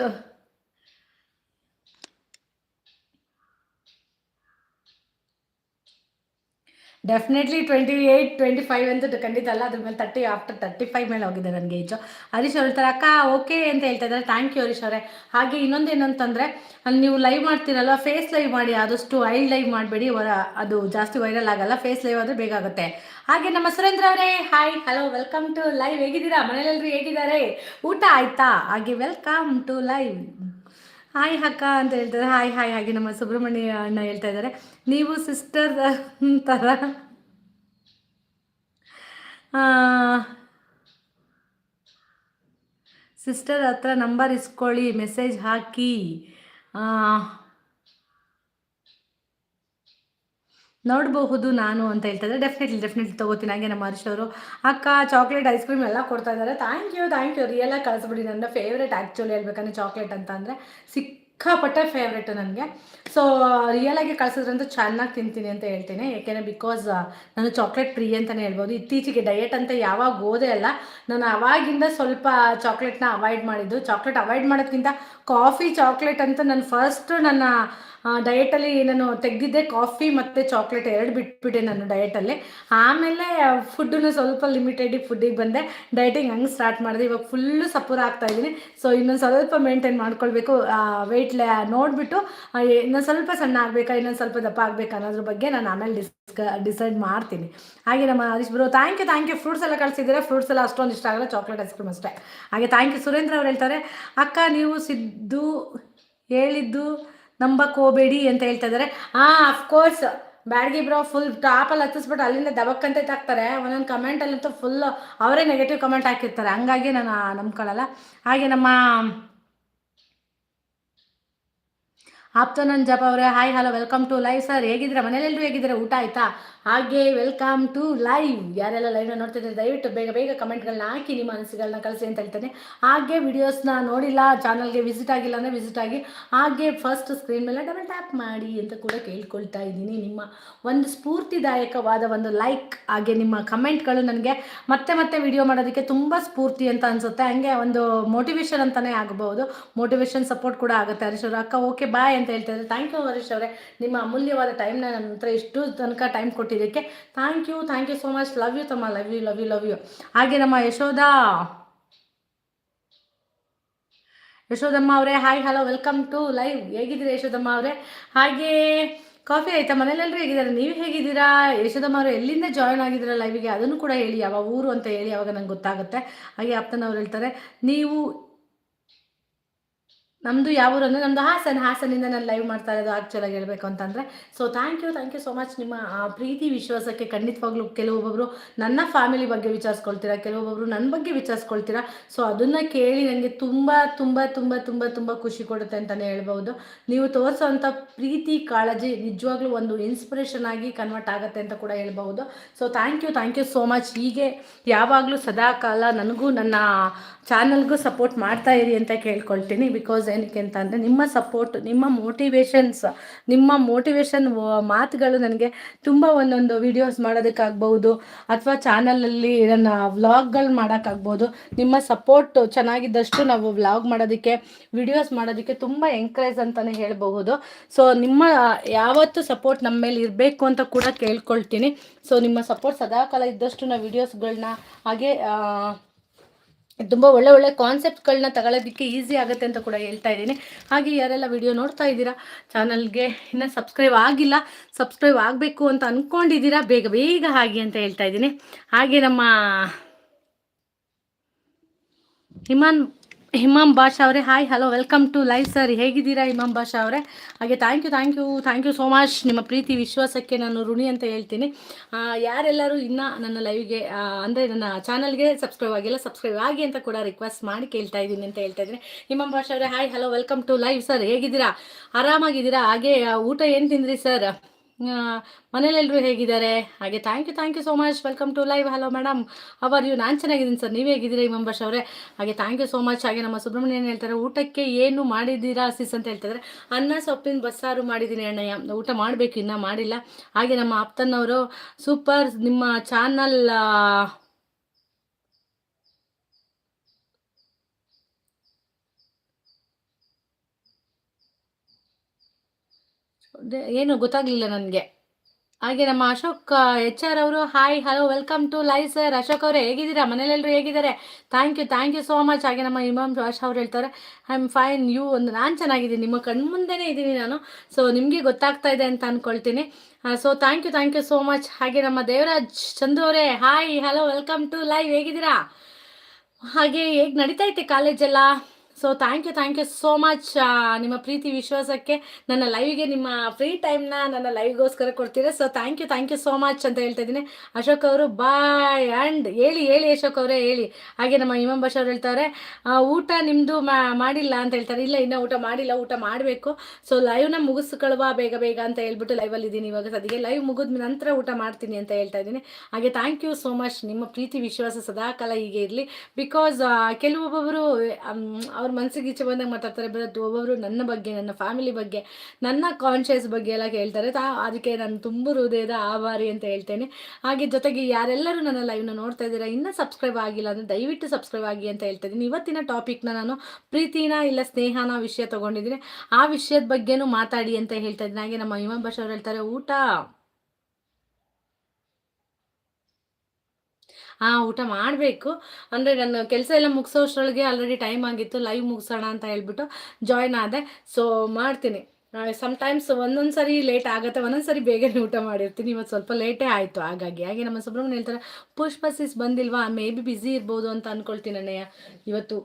definitely twenty eight twenty five ಅಂತ ಖಂಡಿತ ಅಲ್ಲ. ಅದ್ರ ಮೇಲೆ ತರ್ಟಿ ಆಫ್ಟರ್ ತರ್ಟಿ ಫೈವ್ ಮೇಲೆ ಹೋಗಿದೆ ನನಗೆ ಏಜು ಹರೀಶ್ ಹೇಳ್ತಾರೆ, ಅಕ್ಕ ಓಕೆ ಅಂತ ಹೇಳ್ತಾ ಇದ್ದಾರೆ. ಥ್ಯಾಂಕ್ ಯು ಹರೀಶ್ ಅವರೇ. ಹಾಗೆ ಇನ್ನೊಂದು ಏನಂತಂದರೆ ನೀವು ಲೈವ್ ಮಾಡ್ತೀರಲ್ಲ ಫೇಸ್ ಲೈವ್ ಮಾಡಿ, ಆದಷ್ಟು ಐ ಲೈವ್ ಮಾಡಬೇಡಿ. ಅದು ಜಾಸ್ತಿ ವೈರಲ್ ಆಗಲ್ಲ. ಫೇಸ್ ಲೈವ್ ಆದರೆ ಬೇಗ ಆಗುತ್ತೆ. ಹಾಗೆ ನಮ್ಮ ಸುರೇಂದ್ರ ಅವರೇ hi hello welcome to live ಹೇಗಿದ್ದೀರಾ? ಮನೇಲೆಲ್ಲರೂ ಹೇಗಿದ್ದಾರೆ? ಊಟ ಆಯ್ತಾ? ಹಾಗೆ ವೆಲ್ಕಮ್ ಟು ಲೈವ್ ಹಾಯ್ ಅಕ್ಕ ಅಂತ ಹೇಳ್ತಾರೆ. ಹಾಯ್ ಹಾಯ್ ಹಾಗೆ ನಮ್ಮ ಸುಬ್ರಹ್ಮಣ್ಯ ಅಣ್ಣ ಹೇಳ್ತಾ ಇದ್ದಾರೆ. ನೀವು ಸಿಸ್ಟರ್ ಥರ ಸಿಸ್ಟರ್ ಹತ್ರ ನಂಬರ್ ಇಸ್ಕೊಳ್ಳಿ ಮೆಸೇಜ್ ಹಾಕಿ ಆ, ನೋಡಬಹುದು ನಾನು ಅಂತ ಹೇಳ್ತಾರೆ ಡೆಫಿನೆಟ್ಲಿ ಡೆಫಿನೆಟ್ಲಿ ತೊಗೋತೀನಿ. ಹಾಗೆ ನಮ್ಮ ಹರ್ಷ್ ಅಕ್ಕ ಚಾಕ್ಲೇಟ್ ಐಸ್ ಕ್ರೀಮ್ ಎಲ್ಲ ಕೊಡ್ತಾ ಇದ್ದಾರೆ. ಥ್ಯಾಂಕ್ ಯು ಥ್ಯಾಂಕ್ ಯು ರಿಯಲಾಗಿ ಕಳಿಸ್ಬಿಡಿ. ನನ್ನ ಫೇವ್ರೇಟ್ ಆ್ಯಕ್ಚುಲಿ ಹೇಳ್ಬೇಕಂದ್ರೆ ಚಾಕ್ಲೇಟ್ ಅಂತ ಅಂದರೆ ಸಿಕ್ಕಾಪಟ್ಟೆ ಫೇವ್ರೇಟು ನನಗೆ. ಸೊ ರಿಯಲಾಗಿ ಕಳಿಸಿದ್ರಂತೂ ಚೆನ್ನಾಗಿ ತಿಂತೀನಿ ಅಂತ ಹೇಳ್ತೀನಿ. ಯಾಕೆಂದರೆ ಬಿಕಾಸ್ ನಾನು ಚಾಕ್ಲೇಟ್ ಪ್ರಿಯ ಅಂತಲೇ ಹೇಳ್ಬೋದು. ಇತ್ತೀಚೆಗೆ ಡಯಟ್ ಅಂತ ಯಾವಾಗ ಓದೇ ಅಲ್ಲ. ನಾನು ಅವಾಗಿಂದ ಸ್ವಲ್ಪ ಚಾಕ್ಲೇಟ್ನ ಅವಾಯ್ಡ್ ಮಾಡಿದ್ದು. ಚಾಕ್ಲೇಟ್ ಅವಾಯ್ಡ್ ಮಾಡೋದಕ್ಕಿಂತ ಕಾಫಿ ಚಾಕ್ಲೇಟ್ ಅಂತ ನಾನು ಫಸ್ಟು ನನ್ನ ಡಯಟಲ್ಲಿ ನಾನು ತೆಗೆದಿದ್ದೆ ಕಾಫಿ ಮತ್ತು ಚಾಕ್ಲೇಟ್ ಎರಡು ಬಿಟ್ಬಿಟ್ಟೆ ನಾನು ಡಯಟಲ್ಲಿ ಆಮೇಲೆ ಫುಡ್ಡನ್ನು ಸ್ವಲ್ಪ ಲಿಮಿಟೆಡಿಗೆ ಫುಡ್ಡಿಗೆ ಬಂದೆ. ಡಯಟಿಂಗ್ ಹಂಗೆ ಸ್ಟಾರ್ಟ್ ಮಾಡಿದೆ. ಇವಾಗ ಫುಲ್ಲು ಸಪೂರ ಆಗ್ತಾ ಇದ್ದೀನಿ. ಸೊ ಇನ್ನೊಂದು ಸ್ವಲ್ಪ ಮೇಂಟೈನ್ ಮಾಡ್ಕೊಳ್ಬೇಕು. ವೆಯ್ಟ್ ನೋಡಿಬಿಟ್ಟು ಇನ್ನೊಂದು ಸ್ವಲ್ಪ ಸಣ್ಣ ಆಗಬೇಕಾ, ಇನ್ನೊಂದು ಸ್ವಲ್ಪ ದಪ್ಪ ಆಗಬೇಕಾ ಅನ್ನೋದ್ರ ಬಗ್ಗೆ ನಾನು ಆಮೇಲೆ ಡಿಸ್ಕ ಡಿಸೈಡ್ ಮಾಡ್ತೀನಿ. ಹಾಗೆ ನಮ್ಮ Harish bro thank you thank you fruits ಎಲ್ಲ ಕಳಿಸಿದ್ದೀರಾ? ಫ್ರೂಟ್ಸ್ ಎಲ್ಲ ಅಷ್ಟೊಂದು ಇಷ್ಟ ಆಗಲ್ಲ. ಚಾಕ್ಲೇಟ್ ಐಸ್ ಕ್ರೀಮ್ ಅಷ್ಟೇ. ಹಾಗೆ ಥ್ಯಾಂಕ್ ಯು ಸುರೇಂದ್ರ ಅವ್ರು ಹೇಳ್ತಾರೆ, ಅಕ್ಕ, ನೀವು ಸಿದ್ದು ಹೇಳಿದ್ದು ನಂಬಕ್ ಹೋಗಬೇಡಿ ಅಂತ ಹೇಳ್ತಾ ಇದ್ದಾರೆ ಹಾಂ of course Byadgi bro full ಟಾಪಲ್ಲಿ ಹತ್ತಿಸ್ಬಿಟ್ಟು ಅಲ್ಲಿಂದ ದಬಕ್ಕಂತ ತಾಕ್ತಾರೆ ಒಂದೊಂದು ಕಮೆಂಟಲ್ಲಂತೂ ಫುಲ್ ಅವರೇ ನೆಗೆಟಿವ್ ಕಮೆಂಟ್ ಹಾಕಿರ್ತಾರೆ. ಹಂಗಾಗಿ ನಾನು ನಂಬ್ಕೊಳ್ಳಲ್ಲ. ಹಾಗೆ ನಮ್ಮ ಆಪ್ತನನ್ ಜಪ ಅವರೇ, hi, hello, welcome to live sir. ಹೇಗಿದ್ರೆ ಮನೇಲೆಲ್ಲರೂ ಹೇಗಿದ್ರೆ ಊಟ ಆಯ್ತಾ? ಹಾಗೆ, ವೆಲ್ಕಮ್ ಟು ಲೈವ್. ಯಾರೆಲ್ಲ ಲೈವ್ನ ನೋಡ್ತಿದ್ರೆ ದಯವಿಟ್ಟು ಬೇಗ ಬೇಗ ಕಮೆಂಟ್ಗಳನ್ನ ಹಾಕಿ, ನಿಮ್ಮ ಅನಿಸಿಕೆಗಳನ್ನ ಕಳಿಸಿ ಅಂತ ಹೇಳ್ತಾನೆ. ಹಾಗೆ ವಿಡಿಯೋಸ್ನ ನೋಡಿಲ್ಲ ಚಾನಲ್ಗೆ ವಿಸಿಟ್ ಆಗಿಲ್ಲ ಅಂದರೆ ವಿಸಿಟ್ ಆಗಿ, ಹಾಗೆ ಫಸ್ಟ್ ಸ್ಕ್ರೀನ್ ಮೇಲೆ ಡಬಲ್ ಟ್ಯಾಪ್ ಮಾಡಿ ಅಂತ ಕೂಡ ಕೇಳ್ಕೊಳ್ತಾ ಇದ್ದೀನಿ. ನಿಮ್ಮ ಒಂದು ಸ್ಫೂರ್ತಿದಾಯಕವಾದ ಒಂದು ಲೈಕ್ ಹಾಗೆ ನಿಮ್ಮ ಕಮೆಂಟ್ಗಳು ನನಗೆ ಮತ್ತೆ ಮತ್ತೆ ವಿಡಿಯೋ ಮಾಡೋದಕ್ಕೆ ತುಂಬ ಸ್ಫೂರ್ತಿ ಅಂತ ಅನಿಸುತ್ತೆ. ಹಂಗೆ ಒಂದು ಮೋಟಿವೇಶನ್ ಅಂತಲೇ ಆಗಬಹುದು. ಮೋಟಿವೇಶನ್ ಸಪೋರ್ಟ್ ಕೂಡ ಆಗುತ್ತೆ ಹರಿಶ್ವರ ಅಕ್ಕ ಓಕೆ ಬಾಯ್ ಹೇಳ್ತಾ ಇದ್ದಾರೆ ಥ್ಯಾಂಕ್ ಯು ಹರೀಶ್ ಅವರೇ. ನಿಮ್ಮ ಅಮೂಲ್ಯವಾದ ಟೈಮ್ನ ನನ್ನ ಹತ್ರ ಇಷ್ಟು ತನಕ ಟೈಮ್ ಕೊಟ್ಟಿದ್ದಕ್ಕೆ thank you thank you so much love you ತಮ್ಮ love you love you love you ಹಾಗೆ ನಮ್ಮ ಯಶೋಧ. ಯಶೋಧಮ್ಮ ಅವರೇ hi hello welcome to live ಹೇಗಿದ್ದೀರಾ ಯಶೋಧಮ್ಮ ಅವರೇ? ಹಾಗೆ ಕಾಫಿ ಆಯ್ತಾ? ಮನೇಲೆಲ್ಲರೂ ಹೇಗಿದ್ದಾರೆ? ನೀವು ಹೇಗಿದ್ದೀರಾ? ಯಶೋಧಮ್ಮ ಅವರು, ಎಲ್ಲಿಂದ ಜಾಯ್ನ್ ಆಗಿದ್ದೀರಾ ಲೈವಿಗೆ ಅದನ್ನು ಕೂಡ ಹೇಳಿ, ಯಾವ ಊರು ಅಂತ ಹೇಳಿ, ಅವಾಗ ನಂಗೆ ಗೊತ್ತಾಗುತ್ತೆ. ಹಾಗೆ ಅಪ್ಪನವ್ರು ಹೇಳ್ತಾರೆ, ನೀವು ನಮ್ಮದು ಯಾವ ಅಂದ್ರೆ ನಮ್ಮದು ಹಾಸನ ಹಾಸನಿಂದ ನಾನು ಲೈವ್ ಮಾಡ್ತಾ ಇರೋದು ಆ್ಯಕ್ಚುಲಾಗಿ ಹೇಳಬೇಕು ಅಂತಂದರೆ. So thank you thank you so much ನಿಮ್ಮ ಪ್ರೀತಿ ವಿಶ್ವಾಸಕ್ಕೆ ಖಂಡಿತವಾಗ್ಲೂ ಕೆಲವೊಬ್ಬರು ನನ್ನ ಫ್ಯಾಮಿಲಿ ಬಗ್ಗೆ ವಿಚಾರಿಸ್ಕೊಳ್ತೀರಾ, ಕೆಲವೊಬ್ಬರು ನನ್ನ ಬಗ್ಗೆ ವಿಚಾರಿಸ್ಕೊಳ್ತೀರಾ. ಸೊ ಅದನ್ನು ಕೇಳಿ ನನಗೆ ತುಂಬ ತುಂಬ ತುಂಬ ತುಂಬ ತುಂಬ ಖುಷಿ ಕೊಡುತ್ತೆ ಅಂತಲೇ ಹೇಳ್ಬೋದು ನೀವು ತೋರಿಸೋವಂಥ ಪ್ರೀತಿ, ಕಾಳಜಿ ನಿಜವಾಗ್ಲೂ ಒಂದು ಇನ್ಸ್ಪಿರೇಷನ್ ಆಗಿ ಕನ್ವರ್ಟ್ ಆಗುತ್ತೆ ಅಂತ ಕೂಡ ಹೇಳ್ಬೋದು so thank you thank you so much ಹೀಗೆ ಯಾವಾಗಲೂ ಸದಾ ಕಾಲ ನನಗೂ ನನ್ನ ಚಾನಲ್ಗೂ ಸಪೋರ್ಟ್ ಮಾಡ್ತಾ ಇರಿ ಅಂತ ಕೇಳ್ಕೊಳ್ತೀನಿ ಬಿಕಾಸ್ ಏನಕ್ಕೆ ಅಂತ ಅಂದರೆ ನಿಮ್ಮ ಸಪೋರ್ಟ್ ನಿಮ್ಮ ಮೋಟಿವೇಶನ್ಸ್ ನಿಮ್ಮ ಮೋಟಿವೇಶನ್ ಮಾತುಗಳು ನನಗೆ ತುಂಬ ಒಂದೊಂದು ವಿಡಿಯೋಸ್ ಮಾಡೋದಕ್ಕಾಗ್ಬೋದು ಅಥವಾ ಚಾನಲಲ್ಲಿ ನನ್ನ ವ್ಲಾಗ್ಗಳು ಮಾಡೋಕ್ಕಾಗ್ಬೋದು. ನಿಮ್ಮ ಸಪೋರ್ಟ್ ಚೆನ್ನಾಗಿದ್ದಷ್ಟು ನಾವು ವ್ಲಾಗ್ ಮಾಡೋದಕ್ಕೆ ವಿಡಿಯೋಸ್ ಮಾಡೋದಕ್ಕೆ ತುಂಬ ಎಂಕರೇಜ್ ಅಂತಲೇ ಹೇಳಬಹುದು. ಸೊ ನಿಮ್ಮ ಯಾವತ್ತು ಸಪೋರ್ಟ್ ನಮ್ಮ ಮೇಲೆ ಇರಬೇಕು ಅಂತ ಕೂಡ ಕೇಳ್ಕೊಳ್ತೀನಿ. ಸೊ ನಿಮ್ಮ ಸಪೋರ್ಟ್ ಸದಾಕಾಲ ಇದ್ದಷ್ಟು ನಾವು ವಿಡಿಯೋಸ್ಗಳನ್ನ ಹಾಗೆ ತುಂಬ ಒಳ್ಳೆ ಒಳ್ಳೆ ಕಾನ್ಸೆಪ್ಟ್ಗಳನ್ನ ತಗೊಳ್ಳೋದಕ್ಕೆ ಈಸಿ ಆಗುತ್ತೆ ಅಂತ ಕೂಡ ಹೇಳ್ತಾ ಇದ್ದೀನಿ. ಹಾಗೆ ಯಾರೆಲ್ಲ ವಿಡಿಯೋ ನೋಡ್ತಾ ಇದ್ದೀರಾ ಚಾನಲ್ಗೆ ಇನ್ನೂ ಸಬ್ಸ್ಕ್ರೈಬ್ ಆಗಿಲ್ಲ ಸಬ್ಸ್ಕ್ರೈಬ್ ಆಗಬೇಕು ಅಂತ ಅಂದ್ಕೊಂಡಿದ್ದೀರಾ ಬೇಗ ಬೇಗ ಹಾಗೆ ಅಂತ ಹೇಳ್ತಾ ಇದ್ದೀನಿ. ಹಾಗೆ ನಮ್ಮ ಹಿಮಾನ್ ಹಿಮಾಮ್ ಬಾಷಾ ಅವರೇ, hi, hello, welcome to live sir. ಹೇಗಿದ್ದೀರಾ ಹಿಮಾಮ್ ಬಾಷಾ ಅವರೇ? ಹಾಗೆ thank you thank you thank you so much ನಿಮ್ಮ ಪ್ರೀತಿ ವಿಶ್ವಾಸಕ್ಕೆ ನಾನು ಋಣಿ ಅಂತ ಹೇಳ್ತೀನಿ. ಯಾರೆಲ್ಲರೂ ಇನ್ನೂ ನನ್ನ ಲೈವ್ಗೆ ಅಂದರೆ ನನ್ನ ಚಾನಲ್ಗೆ ಸಬ್ಸ್ಕ್ರೈಬ್ ಆಗಿಲ್ಲ ಸಬ್ಸ್ಕ್ರೈಬ್ ಆಗಿ ಅಂತ ಕೂಡ ರಿಕ್ವೆಸ್ಟ್ ಮಾಡಿ ಕೇಳ್ತಾ ಇದ್ದೀನಿ ಅಂತ ಹೇಳ್ತಾ ಇದ್ದೀನಿ. ಹಿಮಾಮ್ ಬಾಷಾ ಅವರೇ, hi, hello, welcome to live sir. ಹೇಗಿದ್ದೀರಾ? ಆರಾಮಾಗಿದ್ದೀರಾ? ಹಾಗೆ ಊಟ ಏನು ತಿಂದ್ರಿ ಸರ್? ಮನೇಲೆಲ್ಲರೂ ಹೇಗಿದ್ದಾರೆ? ಹಾಗೆ thank you thank you so much welcome to live hello madam how are you ನಾನು ಚೆನ್ನಾಗಿದ್ದೀನಿ ಸರ್. ನೀವು ಹೇಗಿದ್ದೀರಾ ಮೆಂಬರ್ಸ್ ಅವರೇ? ಹಾಗೆ ಥ್ಯಾಂಕ್ ಯು ಸೋ ಮಚ್ ಹಾಗೆ ನಮ್ಮ ಸುಬ್ರಹ್ಮಣ್ಯ ಏನು ಹೇಳ್ತಾರೆ, ಊಟಕ್ಕೆ ಏನು ಮಾಡಿದ್ದೀರಾ ಸಿಸ್ ಅಂತ ಹೇಳ್ತಾರೆ ಅನ್ನ ಸೊಪ್ಪಿನ ಬಸ್ಸಾರು ಮಾಡಿದ್ದೀನಿ ಅಣ್ಣಯ್ಯ. ಊಟ ಮಾಡಬೇಕು, ಇನ್ನೂ ಮಾಡಿಲ್ಲ. ಹಾಗೆ ನಮ್ಮ ಅಪ್ಪನವರು ಸೂಪರ್ ನಿಮ್ಮ ಚಾನಲ್ ಏನು ಗೊತ್ತಾಗಲಿಲ್ಲ ನನಗೆ. ಹಾಗೆ ನಮ್ಮ ಅಶೋಕ್, ಎಚ್ ಆರ್ ಅವರು hi hello welcome to live sir Ashok ಅವರೇ, ಹೇಗಿದ್ದೀರಾ? ಮನೇಲೆಲ್ಲರೂ ಹೇಗಿದ್ದಾರೆ? Thank you thank you so much ಹಾಗೆ ನಮ್ಮ ಇಮಾಮ್ ಜೋಶ್ ಅವ್ರು ಹೇಳ್ತಾರೆ ಐ ಆಮ್ ಫೈನ್ ಯು ಒಂದು, ನಾನು ಚೆನ್ನಾಗಿದ್ದೀನಿ. ನಿಮ್ಮ ಕಣ್ಮುಂದೆನೇ ಇದ್ದೀನಿ ನಾನು. ಸೊ ನಿಮಗೆ ಗೊತ್ತಾಗ್ತಾ ಇದೆ ಅಂತ ಅಂದ್ಕೊಳ್ತೀನಿ so thank you thank you so much ಹಾಗೆ ನಮ್ಮ ದೇವರಾಜ್ ಚಂದು ಅವರೇ hi hello welcome to live ಹೇಗಿದ್ದೀರಾ? ಹಾಗೆ ಹೇಗೆ ನಡೀತಾ ಐತೆ ಕಾಲೇಜೆಲ್ಲ so thank you thank you so much ನಿಮ್ಮ ಪ್ರೀತಿ ವಿಶ್ವಾಸಕ್ಕೆ. ನನ್ನ ಲೈವ್ಗೆ ನಿಮ್ಮ ಫ್ರೀ ಟೈಮ್ನ ನನ್ನ ಲೈವ್ಗೋಸ್ಕರ ಕೊಡ್ತೀರಾ? So thank you thank you so much ಅಂತ ಹೇಳ್ತಾ ಇದ್ದೀನಿ. ಅಶೋಕ್ ಅವರು ಬಾಯ್ ಆ್ಯಂಡ್ ಹೇಳಿ ಹೇಳಿ ಅಶೋಕ್ ಅವರೇ, ಹೇಳಿ. ಹಾಗೆ ನಮ್ಮ ಇಮಾಮ್ ಬಶ್ ಅವ್ರು ಹೇಳ್ತಾರೆ ಊಟ ನಿಮ್ಮದು ಮಾಡಿಲ್ಲ ಅಂತ ಹೇಳ್ತಾರೆ. ಇಲ್ಲ, ಇನ್ನೂ ಊಟ ಮಾಡಿಲ್ಲ, ಊಟ ಮಾಡಬೇಕು. ಸೊ ಲೈವ್ನ ಮುಗಿಸ್ಕೊಳ್ವಾ ಬೇಗ ಬೇಗ ಅಂತ ಹೇಳ್ಬಿಟ್ಟು ಲೈವಲ್ಲಿ ಇದ್ದೀನಿ ಇವಾಗ ಸದ್ಯಕ್ಕೆ. ಲೈವ್ ಮುಗಿದ ನಂತರ ಊಟ ಮಾಡ್ತೀನಿ ಅಂತ ಹೇಳ್ತಾ ಇದ್ದೀನಿ. ಹಾಗೆ ಥ್ಯಾಂಕ್ ಯು ಸೋ ಮಚ್ ನಿಮ್ಮ ಪ್ರೀತಿ ವಿಶ್ವಾಸ ಸದಾಕಾಲ ಹೀಗೆ ಇರಲಿ. ಬಿಕಾಸ್ ಕೆಲವೊಬ್ಬೊಬ್ಬರು ಅವ್ರ ಮನಸ್ಸಿಗೆ ಈಚೆ ಬಂದಾಗ ಮಾತಾಡ್ತಾರೆ ಬಟ್ ಒಬ್ಬೊಬ್ಬರು ನನ್ನ ಬಗ್ಗೆ, ನನ್ನ ಫ್ಯಾಮಿಲಿ ಬಗ್ಗೆ, ನನ್ನ ಕಾನ್ಷಿಯಸ್ ಬಗ್ಗೆ ಎಲ್ಲ ಕೇಳ್ತಾರೆ. ತಾ, ಅದಕ್ಕೆ ನಾನು ತುಂಬ ಹೃದಯದ ಆಭಾರಿ ಅಂತ ಹೇಳ್ತೇನೆ. ಹಾಗೆ ಜೊತೆಗೆ ಯಾರೆಲ್ಲರೂ ನನ್ನ ಲೈವ್ನ ನೋಡ್ತಾ ಇದ್ದೀರಾ, ಇನ್ನೂ ಸಬ್ಸ್ಕ್ರೈಬ್ ಆಗಿಲ್ಲ ಅಂದರೆ ದಯವಿಟ್ಟು ಸಬ್ಸ್ಕ್ರೈಬ್ ಆಗಿ ಅಂತ ಹೇಳ್ತಾ ಇದ್ದೀನಿ. ಇವತ್ತಿನ ಟಾಪಿಕ್ನ ನಾನು ಪ್ರೀತಿನ ಇಲ್ಲ ಸ್ನೇಹನ ವಿಷಯ ತೊಗೊಂಡಿದ್ದೀನಿ. ಆ ವಿಷಯದ ಬಗ್ಗೆನೂ ಮಾತಾಡಿ ಅಂತ ಹೇಳ್ತಾ ಇದ್ದೀನಿ. ಹಾಗೆ ನಮ್ಮ ಬಶ್ ಅವ್ರು ಹೇಳ್ತಾರೆ, ಊಟ. ಹಾಂ ಊಟ ಮಾಡಬೇಕು. ಅಂದರೆ ನನ್ನ ಕೆಲಸ ಎಲ್ಲ ಮುಗಿಸೋಷ್ಟ್ರೊಳಗೆ ಆಲ್ರೆಡಿ ಟೈಮ್ ಆಗಿತ್ತು ಲೈವ್ ಮುಗಿಸೋಣ ಅಂತ ಹೇಳ್ಬಿಟ್ಟು ಜಾಯ್ನ್ ಆದೆ. ಸೊ ಮಾಡ್ತೀನಿ. ಸಮ್ಟೈಮ್ಸ್ ಒಂದೊಂದು ಸರಿ ಲೇಟ್ ಆಗುತ್ತೆ ಒಂದೊಂದು ಸರಿ ಬೇಗನೆ ಊಟ ಮಾಡಿರ್ತೀನಿ. ಇವತ್ತು ಸ್ವಲ್ಪ ಲೇಟೇ ಆಯಿತು, ಹಾಗಾಗಿ. ಹಾಗೆ ನಮ್ಮ ಸುಬ್ರಹ್ಮಣ್ಯ ಹೇಳ್ತಾರೆ, ಪುಷ್ಪ ಬಂದಿಲ್ವಾ? ಮೇ ಬಿ ಬ್ಯುಸಿ ಇರ್ಬೋದು ಅಂತ ಅಂದ್ಕೊಳ್ತೀನಿ ಅಣ್ಣಯ್ಯ. ಇವತ್ತು